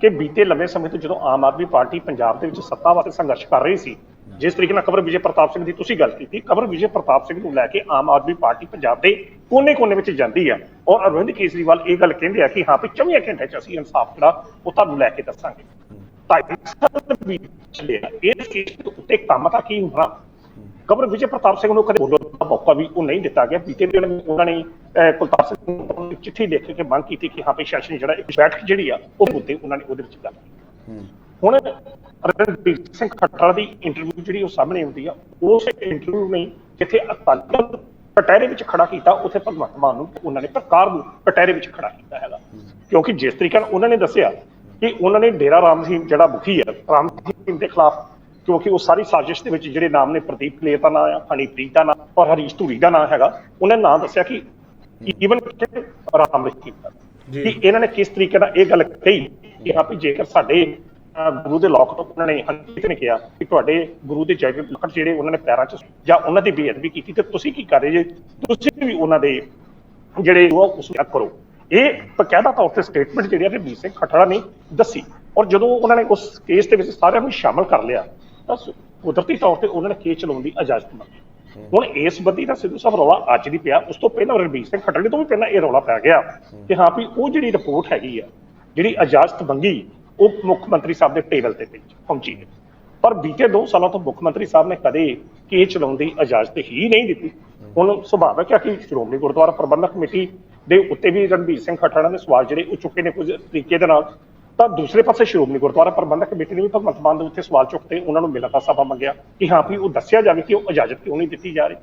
ਕਿ ਬੀਤੇ ਲੰਮੇ ਸਮੇਂ ਤੋਂ ਜਦੋਂ ਆਮ ਆਦਮੀ ਪਾਰਟੀ ਪੰਜਾਬ ਦੇ ਵਿੱਚ ਸੱਤਾ ਵਾਸਤੇ ਸੰਘਰਸ਼ ਕਰ ਰਹੀ ਸੀ, ਜਿਸ ਤਰੀਕੇ ਨਾਲ ਕਬਰ ਵਿਜੇ ਪ੍ਰਤਾਪ ਸਿੰਘ ਦੀ ਤੁਸੀਂ ਗੱਲ ਕੀਤੀ ਕਬਰ ਵਿਜੇ ਪ੍ਰਤਾਪ ਸਿੰਘ ਨੂੰ ਲੈ ਕੇ ਆਮ ਆਦਮੀ ਪਾਰਟੀ ਪੰਜਾਬ ਦੇ ਕੋਨੇ-ਕੋਨੇ ਵਿੱਚ ਜਾਂਦੀ ਆ ਔਰ ਅਰਵਿੰਦ ਕੇਜਰੀਵਾਲ ਇਹ ਗੱਲ ਕਹਿੰਦੇ ਆ ਕਿ ਹਾਂ ਵੀ 24 ਘੰਟੇ ਚ ਅਸੀਂ ਇਨਸਾਫ ਜਿਹੜਾ, ਉਹ ਤੁਹਾਨੂੰ ਲੈ ਕੇ ਦੱਸਾਂਗੇ। ਤਾਂ ਇਸ ਕੇਸ ਉੱਤੇ ਕੰਮ ਤਾਂ ਕੀ ਹੋਣਾ? ਕਬਰ ਵਿਜੇ ਪ੍ਰਤਾਪ ਸਿੰਘ ਨੂੰ ਕਦੇ ਬੋਲਣ ਦਾ ਮੌਕਾ ਵੀ ਉਹ ਨਹੀਂ ਦਿੱਤਾ ਗਿਆ। ਬੀਤੇ ਦਿਨ ਉਹਨਾਂ ਨੇ ਕੁਲਤਾਰ ਸਿੰਘ ਨੂੰ ਚਿੱਠੀ ਲਿਖ ਕੇ ਮੰਗ ਕੀਤੀ ਕਿ ਹਾਂ ਵੀ ਸੈਸ਼ਨ ਜਿਹੜਾ ਇੱਕ ਬੈਠਕ ਜਿਹੜੀ ਆ ਉਹ ਮੁੱਦੇ ਉਹਨਾਂ ਨੇ ਉਹਦੇ ਵਿੱਚ ਗੱਲ ਕੀਤੀ ਹੁਣ ਰਣਬੀਰ ਸਿੰਘ ਖੱਟਰ ਦੀ ਇੰਟਰਵਿਊ ਜਿਹੜੀ ਉਹ ਸਾਹਮਣੇ ਆਉਂਦੀ ਆ ਉਸ ਇੰਟਰਵਿਊ ਨੇ ਜਿੱਥੇ ਅਕਾਲੀ ਦਲ ਕਟਹਿਰੇ ਵਿੱਚ ਖੜਾ ਕੀਤਾ ਉੱਥੇ ਭਗਵੰਤ ਮਾਨ ਨੂੰ ਉਹਨਾਂ ਨੇ ਪ੍ਰਕਾਰ ਨੂੰ ਕਟਹਿਰੇ ਵਿੱਚ ਖੜਾ ਕੀਤਾ ਹੈਗਾ। ਕਿਉਂਕਿ ਜਿਸ ਤਰੀਕੇ ਨਾਲ ਉਹਨਾਂ ਨੇ ਦੱਸਿਆ ਕਿ ਉਹਨਾਂ ਨੇ ਡੇਰਾ ਰਾਮ ਸਿੰਘ ਜਿਹੜਾ ਮੁਖੀ ਹੈ ਰਾਮ ਸਿੰਘ ਦੇ ਖਿਲਾਫ ਕਿਉਂਕਿ ਉਹ ਸਾਰੀ ਸਾਜ਼ਿਸ਼ ਦੇ ਵਿੱਚ ਜਿਹੜੇ ਨਾਮ ਨੇ ਪ੍ਰਦੀਪ ਕਲੇਰ ਦਾ ਨਾਮ ਆ ਹਨੀਪ੍ਰੀਤ ਦਾ ਨਾਮ ਔਰ ਹਰੀਸ਼ ਧੂਰੀ ਦਾ ਨਾਮ ਹੈਗਾ ਉਹਨਾਂ ਨੇ ਨਾਮ ਦੱਸਿਆ ਕਿ ਈਵਨ ਰਾਮ ਸਿੰਘ ਦਾ ਜੀ। ਇਹਨਾਂ ਨੇ ਕਿਸ ਤਰੀਕੇ ਨਾਲ ਇਹ ਗੱਲ ਕਹੀ ਕਿ ਹਾਂ ਵੀ ਜੇਕਰ ਸਾਡੇ ਗੁਰੂ ਦੇ ਲੋਕ ਤੋਂ ਉਹਨਾਂ ਨੇ ਹਨੀਪ੍ਰੀਤ ਨੇ ਕਿਹਾ ਕਿ ਤੁਹਾਡੇ ਗੁਰੂ ਦੇ ਜੈਕਟ ਲਖਤ ਜਿਹੜੇ ਉਹਨਾਂ ਨੇ ਪੈਰਾਂ 'ਚ ਜਾਂ ਉਹਨਾਂ ਦੀ ਬੇਅਦਬੀ ਕੀਤੀ ਤੇ ਤੁਸੀਂ ਕੀ ਕਰ ਰਹੇ ਜੇ? ਤੁਸੀਂ ਵੀ ਉਹਨਾਂ ਦੇ ਜਿਹੜੇ ਉਹ ਉਸ ਨੂੰ ਕਰੋ। ਇਹ ਬਕਾਇਦਾ ਤੌਰ ਤੇ ਸਟੇਟਮੈਂਟ ਜਿਹੜੀ ਹੈ ਰਣਬੀਰ ਸਿੰਘ ਖੱਟੜਾ ਨੇ ਦੱਸੀ। ਔਰ ਜਦੋਂ ਉਹਨਾਂ ਨੇ ਉਸ ਕੇਸ ਦੇ ਵਿੱਚ ਸਾਰਿਆਂ ਨੂੰ ਸ਼ਾਮਲ ਕਰ ਲਿਆ ਤਾਂ ਕੁਦਰਤੀ ਤੌਰ ਤੇ ਉਹਨਾਂ ਨੇ ਕੇਸ ਚਲਾਉਣ ਦੀ ਇਜਾਜ਼ਤ ਮੰਗੀ। ਹੁਣ ਇਸ ਸੰਬੰਧੀ ਦਾ ਸਿੱਧੂ ਸਾਹਿਬ ਰੌਲਾ ਅੱਜ ਦੀ ਪਿਆ, ਉਸ ਤੋਂ ਪਹਿਲਾਂ ਰਣਬੀਰ ਸਿੰਘ ਖੱਟੜੀ ਤੋਂ ਵੀ ਪਹਿਲਾਂ ਇਹ ਰੌਲਾ ਪੈ ਗਿਆ। ਕਿ ਹਾਂ ਵੀ ਉਹ ਜਿਹੜੀ ਰਿਪੋਰਟ ਹੈਗੀ ਆ, ਜਿਹੜੀ ਇਜਾਜ਼ਤ ਮੰਗੀ, ਉਹ ਮੁੱਖ ਮੰਤਰੀ ਸਾਹਿਬ ਦੇ ਟੇਬਲ ਤੇ ਪਹੁੰਚੀ ਹੈ। ਪਰ ਬੀਤੇ 2 ਸਾਲਾਂ ਤੋਂ ਮੁੱਖ ਮੰਤਰੀ ਸਾਹਿਬ ਨੇ ਕਦੇ ਕੇਸ ਚਲਾਉਣ ਦੀ ਇਜਾਜ਼ਤ ਹੀ ਨਹੀਂ ਦਿੱਤੀ। ਹੁਣ ਸੁਭਾਵਿਕ ਹੈ ਕਿ ਸ਼੍ਰੋਮਣੀ ਗੁਰਦੁਆਰਾ ਪ੍ਰਬੰਧਕ ਕਮੇਟੀ ਦੇ ਉੱਤੇ ਵੀ ਰਣਬੀਰ ਸਿੰਘ ਖੱਟੜਾ ਦੇ ਸਵਾਲ ਜਿਹੜੇ ਉਹ ਚੁੱਕੇ ਨੇ ਕੁਝ ਤਰੀਕੇ ਦੇ ਨਾਲ। ਤਾਂ ਦੂਸਰੇ ਪਾਸੇ ਸ਼੍ਰੋਮਣੀ ਗੁਰਦੁਆਰਾ ਪ੍ਰਬੰਧਕ ਕਮੇਟੀ ਨੇ ਵੀ ਭਗਵੰਤ ਮਾਨ ਦੇ ਉੱਤੇ ਸਵਾਲ ਚੁੱਕਦੇ ਉਹਨਾਂ ਨੂੰ ਮਿਲਣ ਦਾ ਸਭਾ ਮੰਗਿਆ ਕਿ ਹਾਂ ਵੀ ਉਹ ਦੱਸਿਆ ਜਾਵੇ ਕਿ ਉਹ ਇਜਾਜ਼ਤ ਕਿਉਂ ਨਹੀਂ ਦਿੱਤੀ ਜਾ ਰਹੀ।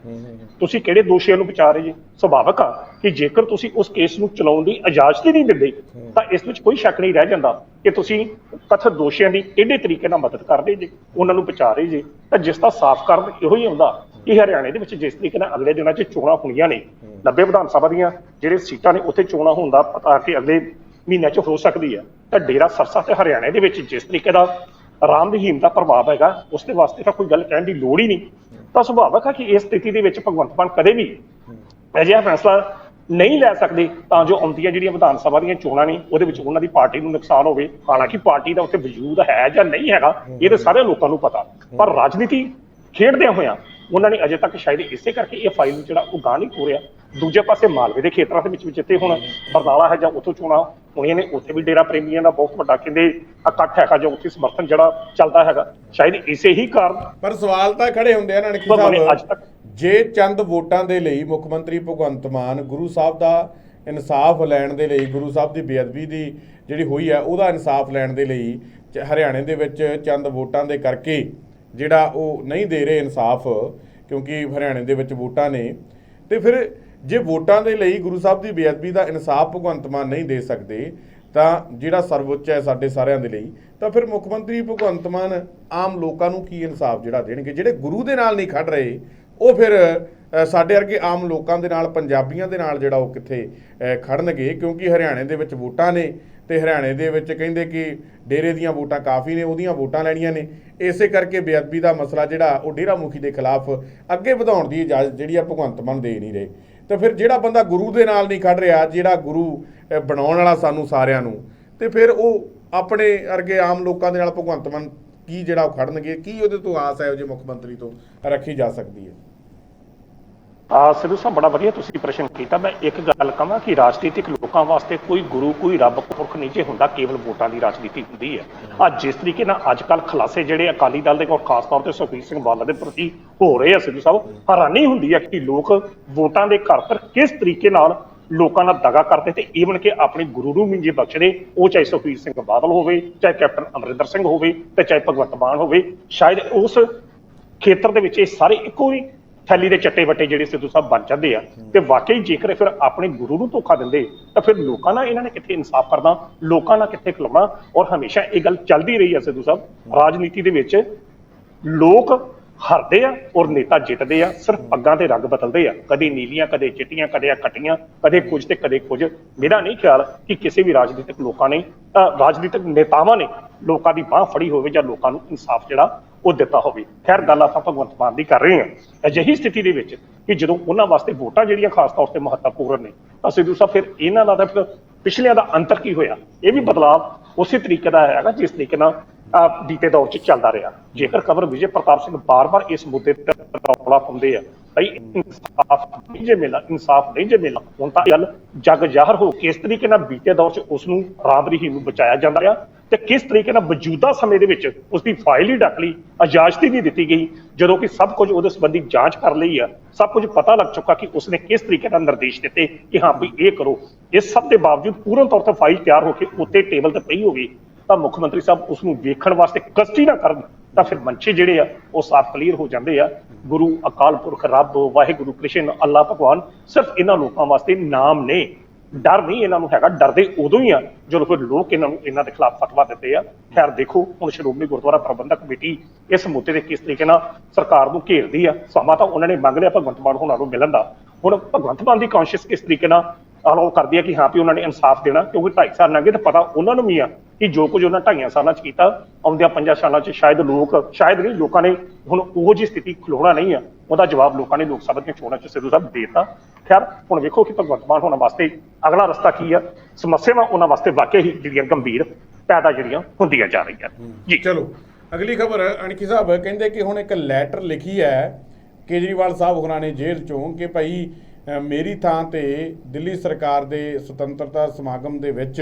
ਤੁਸੀਂ ਕਿਹੜੇ ਦੋਸ਼ੀਆਂ ਨੂੰ ਬਚਾ ਰਹੇ ਜੀ ਸੁਭਾਵਕ ਆ ਕਿ ਜੇਕਰ ਤੁਸੀਂ ਉਸ ਕੇਸ ਨੂੰ ਚਲਾਉਣ ਦੀ ਇਜਾਜ਼ਤ ਹੀ ਨਹੀਂ ਦਿੰਦੇ ਤਾਂ ਇਸ ਵਿੱਚ ਕੋਈ ਸ਼ੱਕ ਨਹੀਂ ਰਹਿ ਜਾਂਦਾ ਕਿ ਤੁਸੀਂ ਕਥਿਤ ਦੋਸ਼ੀਆਂ ਦੀ ਕਿਹੜੇ ਤਰੀਕੇ ਨਾਲ ਮਦਦ ਕਰਦੇ ਜੀ ਉਹਨਾਂ ਨੂੰ ਬਚਾ ਰਹੇ ਜੀ। ਤਾਂ ਜਿਸ ਦਾ ਸਾਫ਼ ਕਾਰਨ ਇਹੋ ਹੀ ਹੁੰਦਾ ਕਿ ਹਰਿਆਣੇ ਦੇ ਵਿੱਚ ਜਿਸ ਤਰੀਕੇ ਨਾਲ ਅਗਲੇ ਦਿਨਾਂ 'ਚ ਚੋਣਾਂ ਹੋਣੀਆਂ ਨੇ 90 ਵਿਧਾਨ ਸਭਾ ਦੀਆਂ ਜਿਹੜੇ ਸੀਟਾਂ ਨੇ ਉੱਥੇ ਚੋਣਾਂ ਹੋਣ ਦਾ ਪਤਾ ਕਿ ਅਗਲੇ ਮਹੀਨਿਆਂ 'ਚ ਹੋ ਸਕਦੀ ਹੈ ਤਾਂ ਡੇਰਾ ਸਰਸਾ ਤੇ ਹਰਿਆਣੇ ਦੇ ਵਿੱਚ ਜਿਸ ਤਰੀਕੇ ਦਾ ਰਾਮ ਰਹੀਮ ਦਾ ਪ੍ਰਭਾਵ ਹੈਗਾ ਉਸ ਦੇ ਵਾਸਤੇ ਤਾਂ ਕੋਈ ਗੱਲ ਕਹਿਣ ਦੀ ਲੋੜ ਹੀ ਨਹੀਂ। ਤਾਂ ਸੁਭਾਵਕ ਹੈ ਕਿ ਇਸ ਸਥਿਤੀ ਦੇ ਵਿੱਚ ਭਗਵੰਤ ਮਾਨ ਕਦੇ ਵੀ ਅਜਿਹਾ ਫੈਸਲਾ ਨਹੀਂ ਲੈ ਸਕਦੇ, ਤਾਂ ਜੋ ਆਉਂਦੀਆਂ ਜਿਹੜੀਆਂ ਵਿਧਾਨ ਸਭਾ ਦੀਆਂ ਚੋਣਾਂ ਨੇ, ਉਹਦੇ ਵਿੱਚ ਉਹਨਾਂ ਦੀ ਪਾਰਟੀ ਨੂੰ ਨੁਕਸਾਨ ਹੋਵੇ। ਹਾਲਾਂਕਿ ਪਾਰਟੀ ਦਾ ਉੱਥੇ ਵਜੂਦ ਹੈ ਜਾਂ ਨਹੀਂ ਹੈਗਾ, ਇਹ ਤਾਂ ਸਾਰੇ ਲੋਕਾਂ ਨੂੰ ਪਤਾ। ਪਰ ਰਾਜਨੀਤੀ ਖੇਡਦਿਆਂ ਹੋਇਆਂ, ਉਹਨਾਂ ਨੇ ਅਜੇ ਤੱਕ ਸ਼ਾਇਦ ਇਸੇ ਕਰਕੇ ਇਹ ਫਾਈਲ ਜਿਹੜਾ ਉਹ ਗਾਹ ਨਹੀਂ ਤੋਰਿਆ। ਦੂਜੇ ਪਾਸੇ ਮਾਲਵੇ ਦੇ ਖੇਤਰਾਂ ਦੇ ਵਿੱਚ ਵੀ ਜਿੱਥੇ ਹੁਣ ਬਰਨਾਲਾ ਹੈ ਜਾਂ ਉੱਥੋਂ ਚੋਣਾਂ ਹੋਣੀਆਂ ਨੇ ਉੱਥੇ ਵੀ ਡੇਰਾ ਪ੍ਰੇਮੀਆਂ ਦਾ ਬਹੁਤ ਵੱਡਾ ਕਹਿੰਦੇ ਇਕੱਠ ਹੈਗਾ ਜੋ ਉੱਥੇ ਸਮਰਥਨ ਜਿਹੜਾ ਚੱਲਦਾ ਹੈਗਾ। ਸ਼ਾਇਦ ਇਸੇ ਹੀ ਕਾਰਨ ਪਰ ਸਵਾਲ ਤਾਂ ਖੜੇ ਹੁੰਦੇ ਆ ਨਾਨਕੀ ਸਾਹਿਬ। ਤੱਕ। ਜੇ ਚੰਦ ਵੋਟਾਂ ਦੇ ਲਈ ਮੁੱਖ ਮੰਤਰੀ ਭਗਵੰਤ ਮਾਨ ਗੁਰੂ ਸਾਹਿਬ ਦਾ ਇਨਸਾਫ ਲੈਣ ਦੇ ਲਈ ਗੁਰੂ ਸਾਹਿਬ ਦੀ ਬੇਅਦਬੀ ਦੀ ਜਿਹੜੀ ਹੋਈ ਹੈ ਉਹਦਾ ਇਨਸਾਫ ਲੈਣ ਦੇ ਲਈ ਹਰਿਆਣੇ ਦੇ ਵਿੱਚ ਚੰਦ ਵੋਟਾਂ ਦੇ ਕਰਕੇ ਜਿਹੜਾ ਉਹ ਨਹੀਂ ਦੇ ਰਹੇ ਇਨਸਾਫ ਕਿਉਂਕਿ ਹਰਿਆਣੇ ਦੇ ਵਿੱਚ ਵੋਟਾਂ ਨੇ ਤੇ ਫਿਰ ਜੇ ਵੋਟਾਂ ਦੇ ਲਈ ਗੁਰੂ ਸਾਹਿਬ ਦੀ ਬੇਅਦਬੀ ਦਾ ਇਨਸਾਫ ਭਗਵੰਤ ਮਾਨ ਨਹੀਂ ਦੇ ਸਕਦੇ ਤਾਂ ਜਿਹੜਾ ਸਰਵਉੱਚ ਹੈ ਸਾਡੇ ਸਾਰਿਆਂ ਦੇ ਲਈ ਤਾਂ ਫਿਰ ਮੁੱਖ ਮੰਤਰੀ ਭਗਵੰਤ ਮਾਨ ਆਮ ਲੋਕਾਂ ਨੂੰ ਕੀ ਇਨਸਾਫ ਜਿਹੜਾ ਦੇਣਗੇ? ਜਿਹੜੇ ਗੁਰੂ ਦੇ ਨਾਲ ਨਹੀਂ ਖੜ ਰਹੇ ਉਹ ਫਿਰ ਸਾਡੇ ਵਰਗੇ ਆਮ ਲੋਕਾਂ ਦੇ ਨਾਲ ਪੰਜਾਬੀਆਂ ਦੇ ਨਾਲ ਜਿਹੜਾ ਉਹ ਕਿੱਥੇ ਅ, ਖੜਨਗੇ ਕਿਉਂਕਿ ਹਰਿਆਣੇ ਦੇ ਵਿੱਚ ਵੋਟਾਂ ਨੇ ਤੇ ਹਰਿਆਣੇ ਦੇ ਵਿੱਚ ਕਹਿੰਦੇ ਕਿ ਡੇਰੇ ਦੀਆਂ ਵੋਟਾਂ ਕਾਫੀ ਨੇ ਉਹਦੀਆਂ ਵੋਟਾਂ ਲੈਣੀਆਂ ਨੇ। ਇਸੇ ਕਰਕੇ ਬੇਅਦਬੀ ਦਾ ਮਸਲਾ ਜਿਹੜਾ ਉਹ ਡੇਰਾ ਮੁਖੀ ਦੇ ਖਿਲਾਫ ਅੱਗੇ ਵਧਾਉਣ ਦੀ ਇਜਾਜ਼ਤ ਜਿਹੜੀ ਆ ਭਗਵੰਤ ਮਾਨ ਦੇ ਨਹੀਂ ਰਹੇ। ਤੇ ਫਿਰ ਜਿਹੜਾ ਬੰਦਾ ਗੁਰੂ ਦੇ ਨਾਲ ਨਹੀਂ ਖੜ ਰਿਹਾ, ਜਿਹੜਾ ਗੁਰੂ ਬਣਾਉਣ ਵਾਲਾ ਸਾਨੂੰ ਸਾਰਿਆਂ ਨੂੰ, ਤੇ ਫਿਰ ਉਹ ਆਪਣੇ ਅਰਗੇ ਆਮ ਲੋਕਾਂ ਦੇ ਨਾਲ ਭਗਵੰਤ ਮਾਨ ਕੀ ਜਿਹੜਾ ਉਹ ਖੜਨਗੇ, ਕੀ ਉਹਦੇ ਤੋਂ ਆਸ ਹੈ, ਉਹ ਜੇ ਮੁੱਖ ਮੰਤਰੀ ਤੋਂ ਰੱਖੀ ਜਾ ਸਕਦੀ ਹੈ? ਆ ਸਿੱਧੂ ਸਾਹਿਬ ਬੜਾ ਵਧੀਆ ਤੁਸੀਂ ਪ੍ਰਸ਼ਨ ਕੀਤਾ। ਮੈਂ ਇੱਕ ਗੱਲ ਕਹਾਂ ਕਿ ਰਾਜਨੀਤਿਕ ਲੋਕਾਂ ਵਾਸਤੇ ਕੋਈ ਗੁਰੂ ਕੋਈ ਰੱਬ ਪੁਰਖ ਨਹੀਂ ਜੇ ਹੁੰਦਾ ਕੇਵਲ ਵੋਟਾਂ ਦੀ ਰਾਜਨੀਤੀ ਹੁੰਦੀ ਹੈ। ਆ ਜਿਸ ਤਰੀਕੇ ਨਾਲ ਅੱਜ ਕੱਲ ਖਲਾਸੇ ਜਿਹੜੇ ਅਕਾਲੀ ਦਲ ਦੇ ਕੋਲ ਖਾਸ ਤੌਰ ਤੇ ਸੁਖਬੀਰ ਸਿੰਘ ਬਾਦਲ ਦੇ ਪ੍ਰਤੀ ਹੋ ਰਹੇ ਆ ਸਿੱਧੂ ਸਾਹਿਬ ਹੈਰਾਨੀ ਹੁੰਦੀ ਹੈ ਕਿ ਲੋਕ ਵੋਟਾਂ ਦੇ ਘਰ ਪਰ ਕਿਸ ਤਰੀਕੇ ਨਾਲ ਲੋਕਾਂ ਨਾਲ ਦਗਾ ਕਰਦੇ ਤੇ ਈਵਨ ਕਿ ਆਪਣੇ ਗੁਰੂ ਨੂੰ ਵੀ ਜੇ ਬਖਸ਼ਦੇ ਉਹ ਚਾਹੇ ਸੁਖਬੀਰ ਸਿੰਘ ਬਾਦਲ ਹੋਵੇ ਚਾਹੇ ਕੈਪਟਨ ਅਮਰਿੰਦਰ ਸਿੰਘ ਹੋਵੇ ਤੇ ਚਾਹੇ ਭਗਵੰਤ ਮਾਨ ਹੋਵੇ ਸ਼ਾਇਦ ਉਸ ਖੇਤਰ ਦੇ ਵਿੱਚ ਇਹ ਸਾਰੇ ਇੱਕੋ ਹੀ ਥੈਲੀ ਦੇ ਚੱਟੇ ਵੱਟੇ ਜਿਹੜੇ ਸਿੱਧੂ ਸਾਹਿਬ ਬਣ ਜਾਂਦੇ ਆ, ਤੇ ਵਾਕਈ ਜੇਕਰ ਫਿਰ ਆਪਣੇ ਗੁਰੂ ਨੂੰ ਧੋਖਾ ਦਿੰਦੇ, ਤਾਂ ਫਿਰ ਲੋਕਾਂ ਨਾਲ ਇਹਨਾਂ ਨੇ ਕਿੱਥੇ ਇਨਸਾਫ ਕਰਨਾ, ਲੋਕਾਂ ਨਾਲ ਕਿੱਥੇ ਖਲੋਣਾ ਔਰ ਹਮੇਸ਼ਾ ਇਹ ਗੱਲ ਚੱਲਦੀ ਰਹੀ ਆ ਸਿੱਧੂ ਸਾਹਿਬ, ਰਾਜਨੀਤੀ ਦੇ ਵਿੱਚ ਲੋਕ ਹਰਦੇ ਆ ਔਰ ਨੇਤਾ ਜਿੱਤਦੇ ਆ, ਸਿਰਫ ਪੱਗਾਂ ਤੇ ਰੰਗ ਬਦਲਦੇ ਆ, ਕਦੇ ਨੀਲੀਆਂ, ਕਦੇ ਚਿੱਟੀਆਂ, ਕਦੇ ਖੱਟੀਆਂ ਕਦੇ ਕੁਝ ਤੇ ਕਦੇ ਕੁਝ। ਮੇਰਾ ਨਹੀਂ ਖਿਆਲ ਕਿ ਕਿਸੇ ਵੀ ਰਾਜਨੀਤਿਕ ਲੋਕਾਂ ਨੇ ਅਹ ਰਾਜਨੀਤਿਕ ਨੇਤਾਵਾਂ ਨੇ ਲੋਕਾਂ ਦੀ ਬਾਹ ਫੜੀ ਹੋਵੇ ਜਾਂ ਲੋਕਾਂ ਨੂੰ ਇਨਸਾਫ ਜਿਹੜਾ ਉਹ ਦਿੱਤਾ ਹੋਵੇ। ਖੈਰ, ਗੱਲ ਆਪਾਂ ਭਗਵੰਤ ਮਾਨ ਦੀ ਕਰ ਰਹੇ ਹਾਂ। ਅਜਿਹੀ ਸਥਿਤੀ ਦੇ ਵਿੱਚ ਕਿ ਜਦੋਂ ਉਹਨਾਂ ਵਾਸਤੇ ਵੋਟਾਂ ਜਿਹੜੀਆਂ ਖਾਸ ਤੌਰ ਤੇ ਮਹੱਤਵਪੂਰਨ ਨੇ, ਤਾਂ ਸਿੱਧੂ ਸਾਹਿਬ ਫਿਰ ਇਹਨਾਂ ਦਾ ਤਾਂ ਪਿਛਲਿਆਂ ਦਾ ਅੰਤਰ ਕੀ ਹੋਇਆ? ਇਹ ਵੀ ਬਦਲਾਅ ਉਸੇ ਤਰੀਕੇ ਦਾ ਹੈਗਾ ਜਿਸ ਤਰੀਕੇ ਨਾਲ ਬੀਤੇ ਦੌਰ 'ਚ ਚੱਲਦਾ ਰਿਹਾ। ਜੇਕਰ ਖਬਰ ਵਿਜੇ ਪ੍ਰਤਾਪ ਸਿੰਘ ਬਾਰ-ਬਾਰ ਇਸ ਮੁੱਦੇ ਤੇ ਰੌਲਾ ਪਾਉਂਦੇ ਆ ਭਈ ਇਨਸਾਫ ਨਹੀਂ ਜੇ ਮਿਲਣਾ ਇਨਸਾਫ ਨਹੀਂ ਜੇ ਮਿਲਣਾ ਹੁਣ ਤਾਂ ਗੱਲ ਜਗ ਜ਼ਾਹਰ ਹੋ ਕਿਸ ਤਰੀਕੇ ਨਾਲ ਬੀਤੇ ਦੌਰ 'ਚ ਉਸ ਨੂੰ ਰਾਮ ਰਹੀਮ ਨੂੰ ਬਚਾਇਆ ਜਾਂਦਾ ਰਿਹਾ। ਤੇ ਕਿਸ ਤਰੀਕੇ ਨਾਲ ਮੌਜੂਦਾ ਸਮੇਂ ਦੇ ਵਿੱਚ ਉਸ ਦੀ ਫਾਈਲ ਹੀ ਡੱਕ ਲਈ, ਇਜਾਜ਼ਤੀ ਹੀ ਨਹੀਂ ਦਿੱਤੀ ਗਈ, ਜਦੋਂ ਕਿ ਸਭ ਕੁਝ ਉਹਦੇ ਸੰਬੰਧੀ ਜਾਂਚ ਕਰ ਲਈ ਆ, ਸਭ ਕੁਝ ਪਤਾ ਲੱਗ ਚੁੱਕਾ ਕਿ ਉਸਨੇ ਕਿਸ ਤਰੀਕੇ ਨਾਲ ਨਿਰਦੇਸ਼ ਦਿੱਤੇ ਕਿ ਹਾਂ ਵੀ ਇਹ ਕਰੋ। ਇਸ ਸਭ ਦੇ ਬਾਵਜੂਦ ਪੂਰਨ ਤੌਰ ਤੇ ਫਾਈਲ ਤਿਆਰ ਹੋ ਕੇ ਉੱਤੇ ਟੇਬਲ ਤੇ ਪਈ ਹੋਵੇ, ਤਾਂ ਮੁੱਖ ਮੰਤਰੀ ਸਾਹਿਬ ਉਸ ਨੂੰ ਵੇਖਣ ਵਾਸਤੇ ਕਸਟੀ ਨਾ ਕਰਨ, ਤਾਂ ਫਿਰ ਮੰਚੇ ਜਿਹੜੇ ਆ, ਉਹ ਸਾਫ਼ ਕਲੀਅਰ ਹੋ ਜਾਂਦੇ ਆ। ਗੁਰੂ ਅਕਾਲ ਪੁਰਖ ਰੱਬ, ਵਾਹਿਗੁਰੂ ਕ੍ਰਿਸ਼ਨ, ਅੱਲਾ ਭਗਵਾਨ, ਸਿਰਫ ਇਹਨਾਂ ਲੋਕਾਂ ਵਾਸਤੇ ਨਾਮ ਨੇ। ਡਰ ਨਹੀਂ ਇਹਨਾਂ ਨੂੰ ਹੈਗਾ, ਡਰਦੇ ਉਦੋਂ ਹੀ ਆ ਜਦੋਂ ਫਿਰ ਲੋਕ ਇਹਨਾਂ ਨੂੰ ਇਹਨਾਂ ਦੇ ਖਿਲਾਫ ਫਤਵਾ ਦਿੰਦੇ ਆ। ਖੈਰ ਦੇਖੋ, ਹੁਣ ਸ਼੍ਰੋਮਣੀ ਗੁਰਦੁਆਰਾ ਪ੍ਰਬੰਧਕ ਕਮੇਟੀ ਇਸ ਮੁੱਦੇ ਤੇ ਕਿਸ ਤਰੀਕੇ ਨਾਲ ਸਰਕਾਰ ਨੂੰ ਘੇਰਦੀ ਆ। ਸਮਾਂ ਤਾਂ ਉਹਨਾਂ ਨੇ ਮੰਗ ਲਿਆ ਭਗਵੰਤ ਮਾਨ ਹੋਣਾ ਨੂੰ ਮਿਲਣ ਦਾ। ਹੁਣ ਭਗਵੰਤ ਮਾਨ ਦੀ ਕੌਨਸ਼ੀਅਸ ਕਿਸ ਤਰੀਕੇ ਨਾਲ ਅਲਾਉ ਕਰਦੀ ਆ ਕਿ ਹਾਂ ਵੀ ਉਹਨਾਂ ਨੇ ਇਨਸਾਫ ਦੇਣਾ, ਕਿਉਂਕਿ 2.5 ਸਾਲ ਲੰਘੇ ਤੇ ਪਤਾ ਉਹਨਾਂ ਨੂੰ ਵੀ ਆ ਕਿ ਜੋ ਕੁਝ ਉਹਨਾਂ ਢਾਈਆਂ ਸਾਲਾਂ ਚ ਕੀਤਾ, ਆਉਂਦਿਆਂ ਪੰਜਾਂ ਸਾਲਾਂ ਚ ਸ਼ਾਇਦ ਲੋਕ, ਸ਼ਾਇਦ ਨਹੀਂ, ਲੋਕਾਂ ਨੇ ਹੁਣ ਉਹੋ ਜਿਹੀ ਸਥਿਤੀ ਖਲੋਣਾ ਨਹੀਂ ਆ। ਉਹਦਾ ਜਵਾਬ ਲੋਕਾਂ ਨੇ ਲੋਕ ਸਭਾ ਦੀਆਂ ਚੋਣਾਂ ਚ ਸਿੱਧੂ ਸਾਹਿਬ ਦੇਤਾ। ਖੈਰ, ਹੁਣ ਵੇਖੋ ਕਿ ਭਗਵੰਤ ਮਾਨ ਹੋਣਾ ਵਾਸਤੇ ਅਗਲਾ ਰਸਤਾ ਕੀ ਆ? ਸਮੱਸਿਆਵਾਂ ਉਹਨਾਂ ਵਾਸਤੇ ਵਾਕਿਆ ਹੀ ਜਿਹੜੀਆਂ ਗੰਭੀਰ ਪੈਦਾ ਜਿਹੜੀਆਂ ਹੁੰਦੀਆਂ ਜਾ ਰਹੀਆਂ। ਜੀ। ਚਲੋ, ਅਗਲੀ ਖਬਰ, ਅਣਖੀ ਸਾਹਿਬ, ਕਹਿੰਦੇ ਕਿ ਹੁਣ ਇੱਕ ਲੈਟਰ ਲਿਖੀ ਹੈ ਕੇਜਰੀਵਾਲ ਸਾਹਿਬ ਹੋਰਾਂ ਨੇ ਜੇਲ੍ਹ ਚੋਂ ਕਿ ਭਾਈ ਮੇਰੀ ਥਾਂ ਤੇ ਦਿੱਲੀ ਸਰਕਾਰ ਦੇ ਸੁਤੰਤਰਤਾ ਸਮਾਗਮ ਦੇ ਵਿੱਚ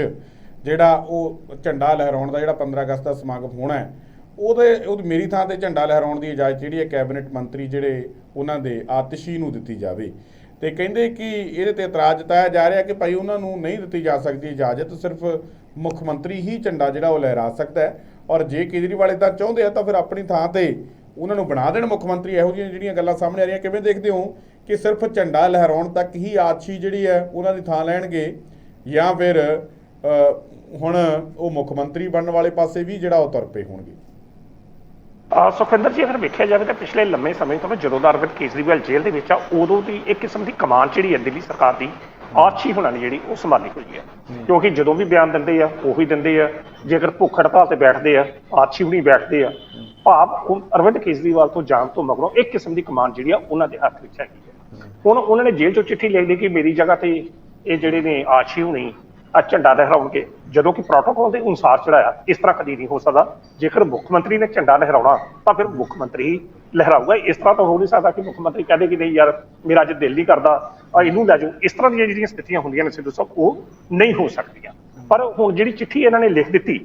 ਜਿਹੜਾ ਉਹ ਝੰਡਾ ਲਹਿਰਾਉਣ ਦਾ ਜਿਹੜਾ 15 ਅਗਸਤ ਦਾ ਸਮਾਗਮ ਹੋਣਾ ਹੈ ਉਹਦੇ ਉਹ ਮੇਰੀ ਥਾਂ ਤੇ ਝੰਡਾ ਲਹਿਰਾਉਣ ਦੀ ਇਜਾਜ਼ਤ ਜਿਹੜੀ ਹੈ ਕੈਬਨਿਟ ਮੰਤਰੀ ਜਿਹੜੇ ਉਹਨਾਂ ਦੇ ਆਤਸ਼ੀ ਨੂੰ ਦਿੱਤੀ ਜਾਵੇ। ਤੇ ਕਹਿੰਦੇ ਕਿ ਇਹਦੇ ਤੇ ਇਤਰਾਜ਼ ਜਤਾਇਆ ਜਾ ਰਿਹਾ ਕਿ ਭਾਈ ਉਹਨਾਂ ਨੂੰ ਨਹੀਂ ਦਿੱਤੀ ਜਾ ਸਕਦੀ ਇਜਾਜ਼ਤ, ਸਿਰਫ ਮੁੱਖ ਮੰਤਰੀ ਹੀ ਝੰਡਾ ਜਿਹੜਾ ਉਹ ਲਹਿਰਾ ਸਕਦਾ ਹੈ। ਔਰ ਜੇ ਕੇਜਰੀਵਾਲ ਇਦਾਂ ਚਾਹੁੰਦੇ ਆ ਤਾਂ ਫਿਰ ਆਪਣੀ ਥਾਂ ਤੇ ਉਹਨਾਂ ਨੂੰ ਬਣਾ ਦੇਣ ਮੁੱਖ ਮੰਤਰੀ। ਇਹੋ ਜਿਹੀਆਂ ਜਿਹੜੀਆਂ ਗੱਲਾਂ ਸਾਹਮਣੇ ਆ ਰਹੀਆਂ, ਕਿਵੇਂ ਦੇਖਦੇ ਹੋ ਕਿ ਸਿਰਫ ਝੰਡਾ ਲਹਿਰਾਉਣ ਤੱਕ ਹੀ ਆਤਸ਼ੀ ਜਿਹੜੀ ਹੈ ਉਹਨਾਂ ਦੀ ਥਾਂ ਲੈਣਗੇ ਜਾਂ ਫਿਰ ਹੁਣ ਉਹ ਮੁੱਖ ਮੰਤਰੀ ਬਣਨ ਵਾਲੇ ਪਾਸੇ ਵੀ ਜਿਹੜਾ ਉਹ ਤੁਰ ਪਏ ਹੋਣਗੇ? ਆ ਸੁਖਵਿੰਦਰ ਜੀ ਅਗਰ ਵੇਖਿਆ ਜਾਵੇ ਤਾਂ ਪਿਛਲੇ ਲੰਮੇ ਸਮੇਂ ਤੋਂ ਜਦੋਂ ਦਾ ਅਰਵਿੰਦ ਕੇਜਰੀਵਾਲ ਜੇਲ੍ਹ ਦੇ ਵਿੱਚ ਆ ਉਦੋਂ ਦੀ ਇੱਕ ਕਿਸਮ ਦੀ ਕਮਾਨ ਜਿਹੜੀ ਹੈ ਦਿੱਲੀ ਸਰਕਾਰ ਦੀ ਆਛੀ ਹੋਣਾ ਨੇ ਜਿਹੜੀ ਉਹ ਸੰਭਾਲੀ ਹੋਈ ਹੈ। ਕਿਉਂਕਿ ਜਦੋਂ ਵੀ ਬਿਆਨ ਦਿੰਦੇ ਆ ਉਹੀ ਦਿੰਦੇ ਆ। ਜੇਕਰ ਭੁੱਖ ਹੜਤਾਲ ਤੇ ਬੈਠਦੇ ਆ ਆਛੀ ਹੁਣੀ ਬੈਠਦੇ ਆ ਭਾਵ ਅਰਵਿੰਦ ਕੇਜਰੀਵਾਲ ਤੋਂ ਜਾਣ ਤੋਂ ਮਗਰੋਂ ਇੱਕ ਕਿਸਮ ਦੀ ਕਮਾਨ ਜਿਹੜੀ ਆ ਉਹਨਾਂ ਦੇ ਹੱਥ ਵਿੱਚ ਹੈਗੀ ਹੈ। ਹੁਣ ਉਹਨਾਂ ਨੇ ਜੇਲ੍ਹ ਚੋਂ ਚਿੱਠੀ ਲਿਖ ਲਈ ਕਿ ਮੇਰੀ ਜਗ੍ਹਾ ਤੇ ਇਹ ਜਿਹੜੇ ਨੇ ਆਛੀ ਹੁਣੀ ਆ ਝੰਡਾ ਲਹਿਰਾਉਣਗੇ। ਜਦੋਂ ਕਿ ਪ੍ਰੋਟੋਕੋਲ ਦੇ ਅਨੁਸਾਰ ਚੜਾਇਆ, ਇਸ ਤਰ੍ਹਾਂ ਕਦੀ ਨਹੀਂ ਹੋ ਸਕਦਾ। ਜੇਕਰ ਮੁੱਖ ਮੰਤਰੀ ਨੇ ਝੰਡਾ ਲਹਿਰਾਉਣਾ, ਤਾਂ ਫਿਰ ਮੁੱਖ ਮੰਤਰੀ ਹੀ ਲਹਿਰਾਊਗਾ। ਇਸ ਤਰ੍ਹਾਂ ਤਾਂ ਹੋ ਨਹੀਂ ਸਕਦਾ ਕਿ ਮੁੱਖ ਮੰਤਰੀ ਕਹਦੇ ਕਿ ਨਹੀਂ, ਯਾਰ, ਮੇਰਾ ਅੱਜ ਦਿਲ ਨਹੀਂ ਕਰਦਾ। ਆ, ਇਹਨੂੰ ਲੈ ਜਾਓ। ਇਸ ਤਰ੍ਹਾਂ ਦੀਆਂ ਜਿਹੜੀਆਂ ਸਥਿਤੀਆਂ ਹੁੰਦੀਆਂ ਨੇ ਸਿੱਧੂ ਸਾਹਿਬ, ਉਹ ਨਹੀਂ ਹੋ ਸਕਦੀਆਂ। ਪਰ ਹੁਣ ਜਿਹੜੀ ਚਿੱਠੀ ਇਹਨਾਂ ਨੇ ਲਿਖ ਦਿੱਤੀ,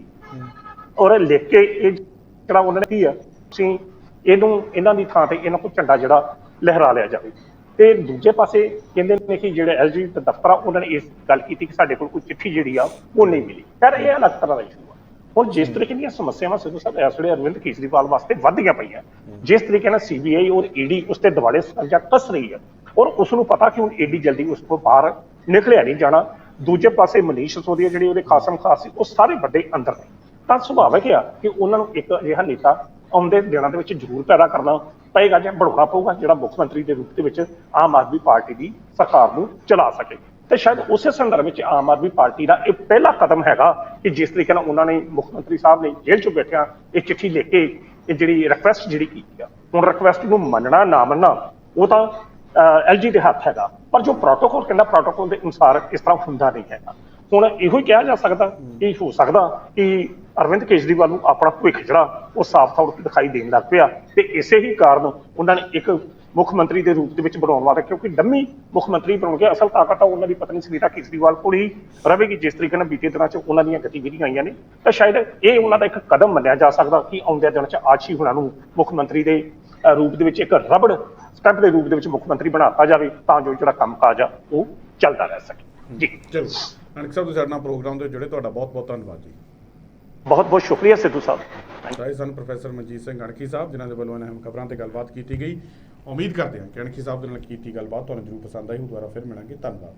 ਔਰ ਲਿਖ ਕੇ ਇਹ ਜਿਹੜਾ ਉਹਨਾਂ ਨੇ ਕੀ ਆ ਤੁਸੀਂ ਇਹਨੂੰ, ਇਹਨਾਂ ਦੀ ਥਾਂ ਤੇ ਇਹਨਾਂ ਕੋਲ ਝੰਡਾ ਜਿਹੜਾ ਲਹਿਰਾ ਲਿਆ ਜਾਵੇ। ਤੇ ਦੂਜੇ ਪਾਸੇ ਕਹਿੰਦੇ ਨੇ ਕਿ ਜਿਹੜੇ ਐਲਜੀ ਦਫ਼ਤਰ ਆ ਉਹਨਾਂ ਨੇ ਇਸ ਗੱਲ ਕੀਤੀ ਕਿ ਸਾਡੇ ਕੋਲ ਕੋਈ ਚਿੱਠੀ ਜਿਹੜੀ ਆ ਉਹ ਨਹੀਂ ਮਿਲੀ। ਪਰ ਇਹ ਅਲੱਗ ਤਰ੍ਹਾਂ ਦਾ ਇਸ਼ੂ ਆ। ਹੁਣ ਜਿਸ ਤਰੀਕੇ ਦੀਆਂ ਸਮੱਸਿਆਵਾਂ ਸਿੱਧੂ ਸਾਹਿਬ ਇਸ ਵੇਲੇ ਅਰਵਿੰਦ ਕੇਜਰੀਵਾਲ ਵਾਸਤੇ ਵੱਧਦੀਆਂ ਪਈਆਂ। ਜਿਸ ਤਰੀਕੇ ਨਾਲ ਸੀਬੀਆਈ ਔਰ ਈਡੀ ਉਸ ਤੇ ਦਿਵਾਲੇ ਸਕੰਜਾ ਕੱਸ ਰਹੀ ਹੈ ਔਰ ਉਸ ਨੂੰ ਪਤਾ ਕਿ ਹੁਣ ਏਡੀ ਜਲਦੀ ਉਸ ਤੋਂ ਬਾਹਰ ਨਿਕਲਿਆ ਨਹੀਂ ਜਾਣਾ। ਦੂਜੇ ਪਾਸੇ ਮਨੀਸ਼ ਸੋਦੀਆ ਜਿਹੜੇ ਉਹਦੇ ਖਾਸਮ ਖਾਸ ਸੀ ਉਹ ਸਾਰੇ ਵੱਡੇ ਅੰਦਰ ਨੇ। ਤਾਂ ਸੁਭਾਵਿਕ ਆ ਕਿ ਉਹਨਾਂ ਨੂੰ ਇੱਕ ਅਜਿਹਾ ਨੇਤਾ ਆਉਂਦੇ ਦਿਨਾਂ ਦੇ ਵਿੱਚ ਜ਼ਰੂਰ ਪੈਦਾ ਕਰਨਾ ਪਏਗਾ ਜਾਂ ਬਣਾਉਣਾ ਪਊਗਾ, ਜਿਹੜਾ ਮੁੱਖ ਮੰਤਰੀ ਦੇ ਰੂਪ ਦੇ ਵਿੱਚ ਆਮ ਆਦਮੀ ਪਾਰਟੀ ਦੀ ਸਰਕਾਰ ਨੂੰ ਚਲਾ ਸਕੇ। ਤੇ ਸ਼ਾਇਦ ਉਸੇ ਸੰਦਰਭ ਵਿੱਚ ਆਮ ਆਦਮੀ ਪਾਰਟੀ ਦਾ ਇਹ ਪਹਿਲਾ ਕਦਮ ਹੈਗਾ ਕਿ ਜਿਸ ਤਰੀਕੇ ਨਾਲ ਉਹਨਾਂ ਨੇ ਮੁੱਖ ਮੰਤਰੀ ਸਾਹਿਬ ਨੇ ਜੇਲ੍ਹ 'ਚੋਂ ਬੈਠਿਆਂ ਇਹ ਚਿੱਠੀ ਲਿਖ ਕੇ ਇਹ ਜਿਹੜੀ ਰਿਕੁਐਸਟ ਜਿਹੜੀ ਕੀਤੀ ਆ, ਹੁਣ ਰਿਕੁਐਸਟ ਨੂੰ ਮੰਨਣਾ, ਨਾ ਮੰਨਣਾ, ਉਹ ਤਾਂ ਐਲਜੀ ਦੇ ਹੱਥ ਹੈਗਾ। ਪਰ ਜੋ ਪ੍ਰੋਟੋਕੋਲ ਕਹਿੰਦਾ ਪ੍ਰੋਟੋਕੋਲ ਦੇ ਅਨੁਸਾਰ ਇਸ ਤਰ੍ਹਾਂ ਹੁੰਦਾ ਨਹੀਂ ਹੈਗਾ। ਹੁਣ ਇਹੋ ਹੀ ਕਿਹਾ ਜਾ ਸਕਦਾ ਕਿ ਹੋ ਸਕਦਾ ਕਿ ਅਰਵਿੰਦ ਕੇਜਰੀਵਾਲ ਨੂੰ ਆਪਣਾ ਭਵਿੱਖ ਜਿਹੜਾ ਉਹ ਸਾਫ਼ ਤੌਰ ਤੇ ਦਿਖਾਈ ਦੇਣ ਲੱਗ ਪਿਆ ਤੇ ਇਸੇ ਹੀ ਕਾਰਨ ਉਹਨਾਂ ਨੇ ਇੱਕ ਮੁੱਖ ਮੰਤਰੀ ਦੇ ਰੂਪ ਦੇ ਵਿੱਚ ਬਣਾਉਣ ਵਾਲਾ ਕਿਉਂਕਿ ਡੰਮੀ ਮੁੱਖ ਮੰਤਰੀ ਬਣਾਉਣਗੇ ਅਸਲ ਤਾਕਤ ਤਾਂ ਉਹਨਾਂ ਦੀ ਪਤਨੀ ਸੁਨੀਤਾ ਕੇਜਰੀਵਾਲ ਕੋਲ ਹੀ ਰਹੇਗੀ, ਜਿਸ ਤਰੀਕੇ ਨਾਲ ਬੀਤੇ ਦਿਨਾਂ 'ਚ ਉਹਨਾਂ ਦੀਆਂ ਗਤੀਵਿਧੀਆਂ ਆਈਆਂ ਨੇ। ਤਾਂ ਸ਼ਾਇਦ ਇਹ ਉਹਨਾਂ ਦਾ ਇੱਕ ਕਦਮ ਮੰਨਿਆ ਜਾ ਸਕਦਾ ਕਿ ਆਉਂਦੇ ਦਿਨ 'ਚ ਆਸ਼ੀ ਹੁਣਾਂ ਨੂੰ ਮੁੱਖ ਮੰਤਰੀ ਦੇ ਰੂਪ ਦੇ ਵਿੱਚ ਇੱਕ ਰਬੜ ਸਟੈਂਪ ਦੇ ਰੂਪ ਦੇ ਵਿੱਚ ਮੁੱਖ ਮੰਤਰੀ ਬਣਾਤਾ ਜਾਵੇ, ਤਾਂ ਜੋ ਜਿਹੜਾ ਕੰਮਕਾਜ ਆ, ਉਹ ਚੱਲਦਾ ਰਹਿ ਸਕੇ। ਜੀ। ਚਲੋ ਅਨਕ ਸਾਹਿਬ, ਤੁਸੀਂ ਸਾਡੇ ਨਾਲ ਪ੍ਰੋਗਰਾਮ ਦੇ ਜੁੜੇ, ਤੁਹਾਡਾ ਬਹੁਤ ਬਹੁਤ ਧੰਨਵਾਦ ਜੀ। ਬਹੁਤ ਬਹੁਤ ਸ਼ੁਕਰੀਆ ਸਿੱਧੂ ਸਾਹਿਬ। ਸਾਈ ਸਨ ਪ੍ਰੋਫੈਸਰ ਮਨਜੀਤ ਸਿੰਘ ਅਣਖੀ ਸਾਹਿਬ ਜਿਨ੍ਹਾਂ ਦੇ ਵੱਲੋਂ ਇਹਨਾਂ ਅਹਿਮ ਖਬਰਾਂ ਤੇ ਗੱਲਬਾਤ ਕੀਤੀ ਗਈ। ਉਮੀਦ ਕਰਦੇ ਹਾਂ ਕਿ ਅਣਖੀ ਸਾਹਿਬ ਦੇ ਨਾਲ ਕੀਤੀ ਗੱਲਬਾਤ ਤੁਹਾਨੂੰ ਜਰੂਰ ਪਸੰਦ ਆਈ ਹੋ ਦੁਬਾਰਾ ਫਿਰ ਮਿਲਾਂਗੇ। ਧੰਨਵਾਦ।